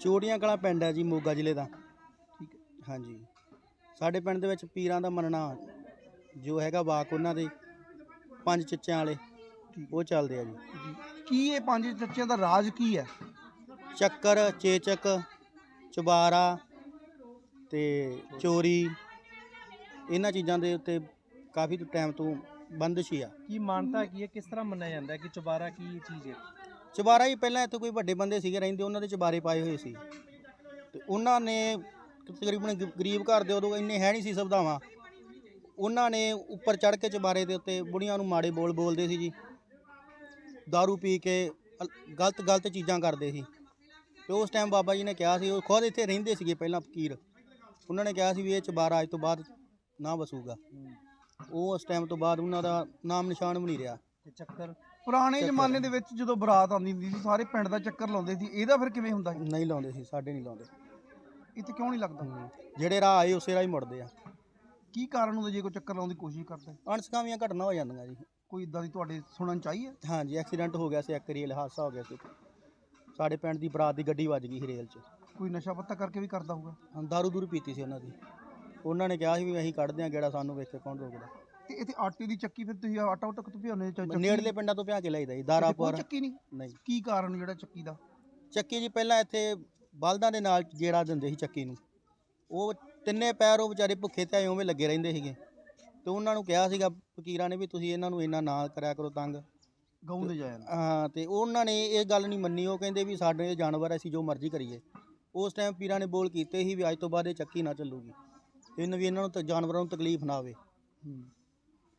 ਚੋਟੀਆਂ ਕਲਾਂ ਪਿੰਡ ਹੈ ਜੀ ਮੋਗਾ ਜ਼ਿਲ੍ਹੇ ਦਾ। ਠੀਕ ਹੈ ਹਾਂਜੀ। ਸਾਡੇ ਪਿੰਡ ਦੇ ਵਿੱਚ ਪੀਰਾਂ ਦਾ ਮੰਨਣਾ ਜੋ ਹੈਗਾ ਵਾਕ ਉਹਨਾਂ ਦੇ ਪੰਜ ਚੱਚਿਆਂ ਵਾਲੇ ਉਹ ਚੱਲਦੇ ਆ ਜੀ। ਕੀ ਇਹ ਪੰਜ ਚੱਚਿਆਂ ਦਾ ਰਾਜ ਕੀ ਹੈ? ਚੱਕਰ ਚੇਚਕ ਚੁਬਾਰਾ ਤੇ ਚੋਰੀ। ਇਹਨਾਂ ਚੀਜ਼ਾਂ ਦੇ ਉੱਤੇ ਕਾਫੀ ਟਾਈਮ ਤੋਂ ਬੰਦਸ਼ ਹੀ ਆ। ਕੀ ਮਾਨਤਾ ਕੀ ਹੈ? ਕਿਸ ਤਰ੍ਹਾਂ ਮੰਨਿਆ ਜਾਂਦਾ ਹੈ ਕਿ ਚੁਬਾਰਾ ਕੀ ਚੀਜ਼ ਹੈ? ਚੁਬਾਰਾ ਹੀ ਪਹਿਲਾਂ ਇੱਥੇ ਕੋਈ ਵੱਡੇ ਬੰਦੇ ਸੀਗੇ ਰਹਿੰਦੇ ਉਹਨਾਂ ਦੇ ਚੁਬਾਰੇ ਪਾਏ ਹੋਏ ਸੀ। ਤੇ ਉਹਨਾਂ ਨੇ ਤਕਰੀਬਨ ਗ- ਗਰੀਬ ਘਰ ਦੇ ਉਦੋਂ ਇੰਨੇ ਹੈ ਨਹੀਂ ਸੀ ਸੁਵਿਧਾਵਾਂ। ਉਹਨਾਂ ਨੇ ਉੱਪਰ ਚੜ੍ਹ ਕੇ ਚੁਬਾਰੇ ਦੇ ਉੱਤੇ ਬੁੜੀਆਂ ਨੂੰ ਮਾੜੇ ਬੋਲ ਬੋਲਦੇ ਸੀ ਜੀ। दारू ਪੀ ਕੇ ਗਲਤ ਗਲਤ ਚੀਜ਼ਾਂ ਕਰਦੇ ਸੀ। ਤੇ ਉਸ ਟਾਈਮ ਬਾਬਾ ਜੀ ਨੇ ਕਿਹਾ ਸੀ ਉਹ ਖੁਦ ਇੱਥੇ ਰਹਿੰਦੇ ਸੀਗੇ ਪਹਿਲਾਂ ਫਕੀਰ। ਉਹਨਾਂ ਨੇ ਕਿਹਾ ਸੀ ਵੀ ਇਹ ਚੁਬਾਰਾ ਅੱਜ ਤੋਂ ਬਾਅਦ ਨਾ ਵਸੂਗਾ। ਉਹ ਉਸ ਟਾਈਮ ਤੋਂ ਬਾਅਦ ਉਹਨਾਂ ਦਾ ਨਾਮ ਨਿਸ਼ਾਨ ਵੀ ਨਹੀਂ ਰਿਹਾ। ਤੇ ਚੱਕਰ ਪੁਰਾਣੇ। ਜ਼ਮਾਨੇ ਦੇ ਵਿੱਚ ਜਦੋਂ ਬਰਾਤ ਆਉਂਦੀ ਹੁੰਦੀ ਸੀ ਸਾਰੇ ਪਿੰਡ ਦਾ ਚੱਕਰ ਲਾਉਂਦੇ ਸੀ ਇਹਦਾ ਫਿਰ ਕਿਵੇਂ ਹੁੰਦਾ ਸੀ? ਨਹੀਂ ਲਾਉਂਦੇ ਸੀ ਸਾਡੇ ਨਹੀਂ ਲਾਉਂਦੇ। ਇੱਥੇ ਕਿਉਂ ਨਹੀਂ ਲੱਗਦਾ? ਜਿਹੜੇ ਰਾਹ ਆਏ ਉਸੇ ਰਾਹ ਹੀ ਮੁੜਦੇ ਆ। ਕੀ ਕਾਰਨ ਹੁੰਦਾ ਜੇ ਕੋਈ ਚੱਕਰ ਲਾਉਣ ਦੀ ਕੋਸ਼ਿਸ਼ ਕਰਦਾ? ਅਣਸਕਾਮੀਆਂ ਘਟਨਾ ਹੋ ਜਾਂਦੀਆਂ ਜੀ। ਕੋਈ ਇਦਾਂ ਦੀ ਤੁਹਾਡੇ ਸੁਣਨ ਚ ਆਈ ਹੈ? ਹਾਂਜੀ ਐਕਸੀਡੈਂਟ ਹੋ ਗਿਆ ਸੀ ਇੱਕ ਰੇਲ ਹਾਦਸਾ ਹੋ ਗਿਆ ਸੀ। ਸਾਡੇ ਪਿੰਡ ਦੀ ਬਰਾਤ ਦੀ ਗੱਡੀ ਵੱਜ ਗਈ ਸੀ ਰੇਲ 'ਚ। ਕੋਈ ਨਸ਼ਾ ਪੱਤਾ ਕਰਕੇ ਵੀ ਕਰਦਾ ਹੋਊਗਾ? ਦਾਰੂ ਦੂਰੂ ਪੀਤੀ ਸੀ ਉਹਨਾਂ ਦੀ। ਉਹਨਾਂ ਨੇ ਕਿਹਾ ਸੀ ਵੀ ਅਸੀਂ ਕੱਢਦੇ ਹਾਂ ਗੇੜਾ ਸਾਨੂੰ ਵੇਖ ਕੇ ਕੌਣ ਰੋਕਦਾ? ਤੇ ਇੱਥੇ ਆਟੇ ਦੀ ਚੱਕੀ ਫਿਰ ਤੁਸੀਂ ਆਟਾ ਉਟਾ ਕਿੱਥੋਂ ਭਿਆਉਂਦੇ ਚ ਨੇੜਲੇ ਪਿੰਡਾਂ ਤੋਂ ਭਿਆ ਕੇ ਲਾਈਦਾ ਜੀ ਦਾਰਾਪੁਰ ਚੱਕੀ ਨਹੀਂ? ਨਹੀਂ। ਕੀ ਕਾਰਨ ਜਿਹੜਾ ਚੱਕੀ ਦਾ? ਚੱਕੀ ਜੀ ਪਹਿਲਾਂ ਇੱਥੇ ਬਲਦਾਂ ਦੇ ਨਾਲ ਗੇੜਾ ਦਿੰਦੇ ਸੀ ਚੱਕੀ ਨੂੰ। ਉਹ ਤਿੰਨੇ ਪੈਰ ਉਹ ਵਿਚਾਰੇ ਭੁੱਖੇ ਤੇ ਉਵੇਂ ਲੱਗੇ ਰਹਿੰਦੇ ਸੀਗੇ। ਤੇ ਉਹਨਾਂ ਨੂੰ ਕਿਹਾ ਸੀਗਾ ਫਕੀਰਾਂ ਨੇ ਵੀ ਤੁਸੀਂ ਇਹਨਾਂ ਨੂੰ ਇੰਨਾ ਨਾ ਕਰਿਆ ਕਰੋ ਤੰਗ। ਗਊ ਦੇ ਜਾਇਆ ਹਾਂ ਤੇ ਉਹਨਾਂ ਨੇ ਇਹ ਗੱਲ ਨਹੀਂ ਮੰਨੀ ਉਹ ਕਹਿੰਦੇ ਵੀ ਸਾਡੇ ਜਾਨਵਰ ਅਸੀਂ ਜੋ ਮਰਜ਼ੀ ਕਰੀਏ। ਉਸ ਟਾਈਮ ਪੀਰਾਂ ਨੇ ਬੋਲ ਕੀਤੇ ਸੀ ਵੀ ਅੱਜ ਤੋਂ ਬਾਅਦ ਇਹ ਚੱਕੀ ਨਾ ਚੱਲੂਗੀ। ਇਹਨਾਂ ਵੀ ਇਹਨਾਂ ਨੂੰ ਤਾਂ ਜਾਨਵਰਾਂ ਨੂੰ ਤਕਲੀਫ ਨਾ ਆਵੇ।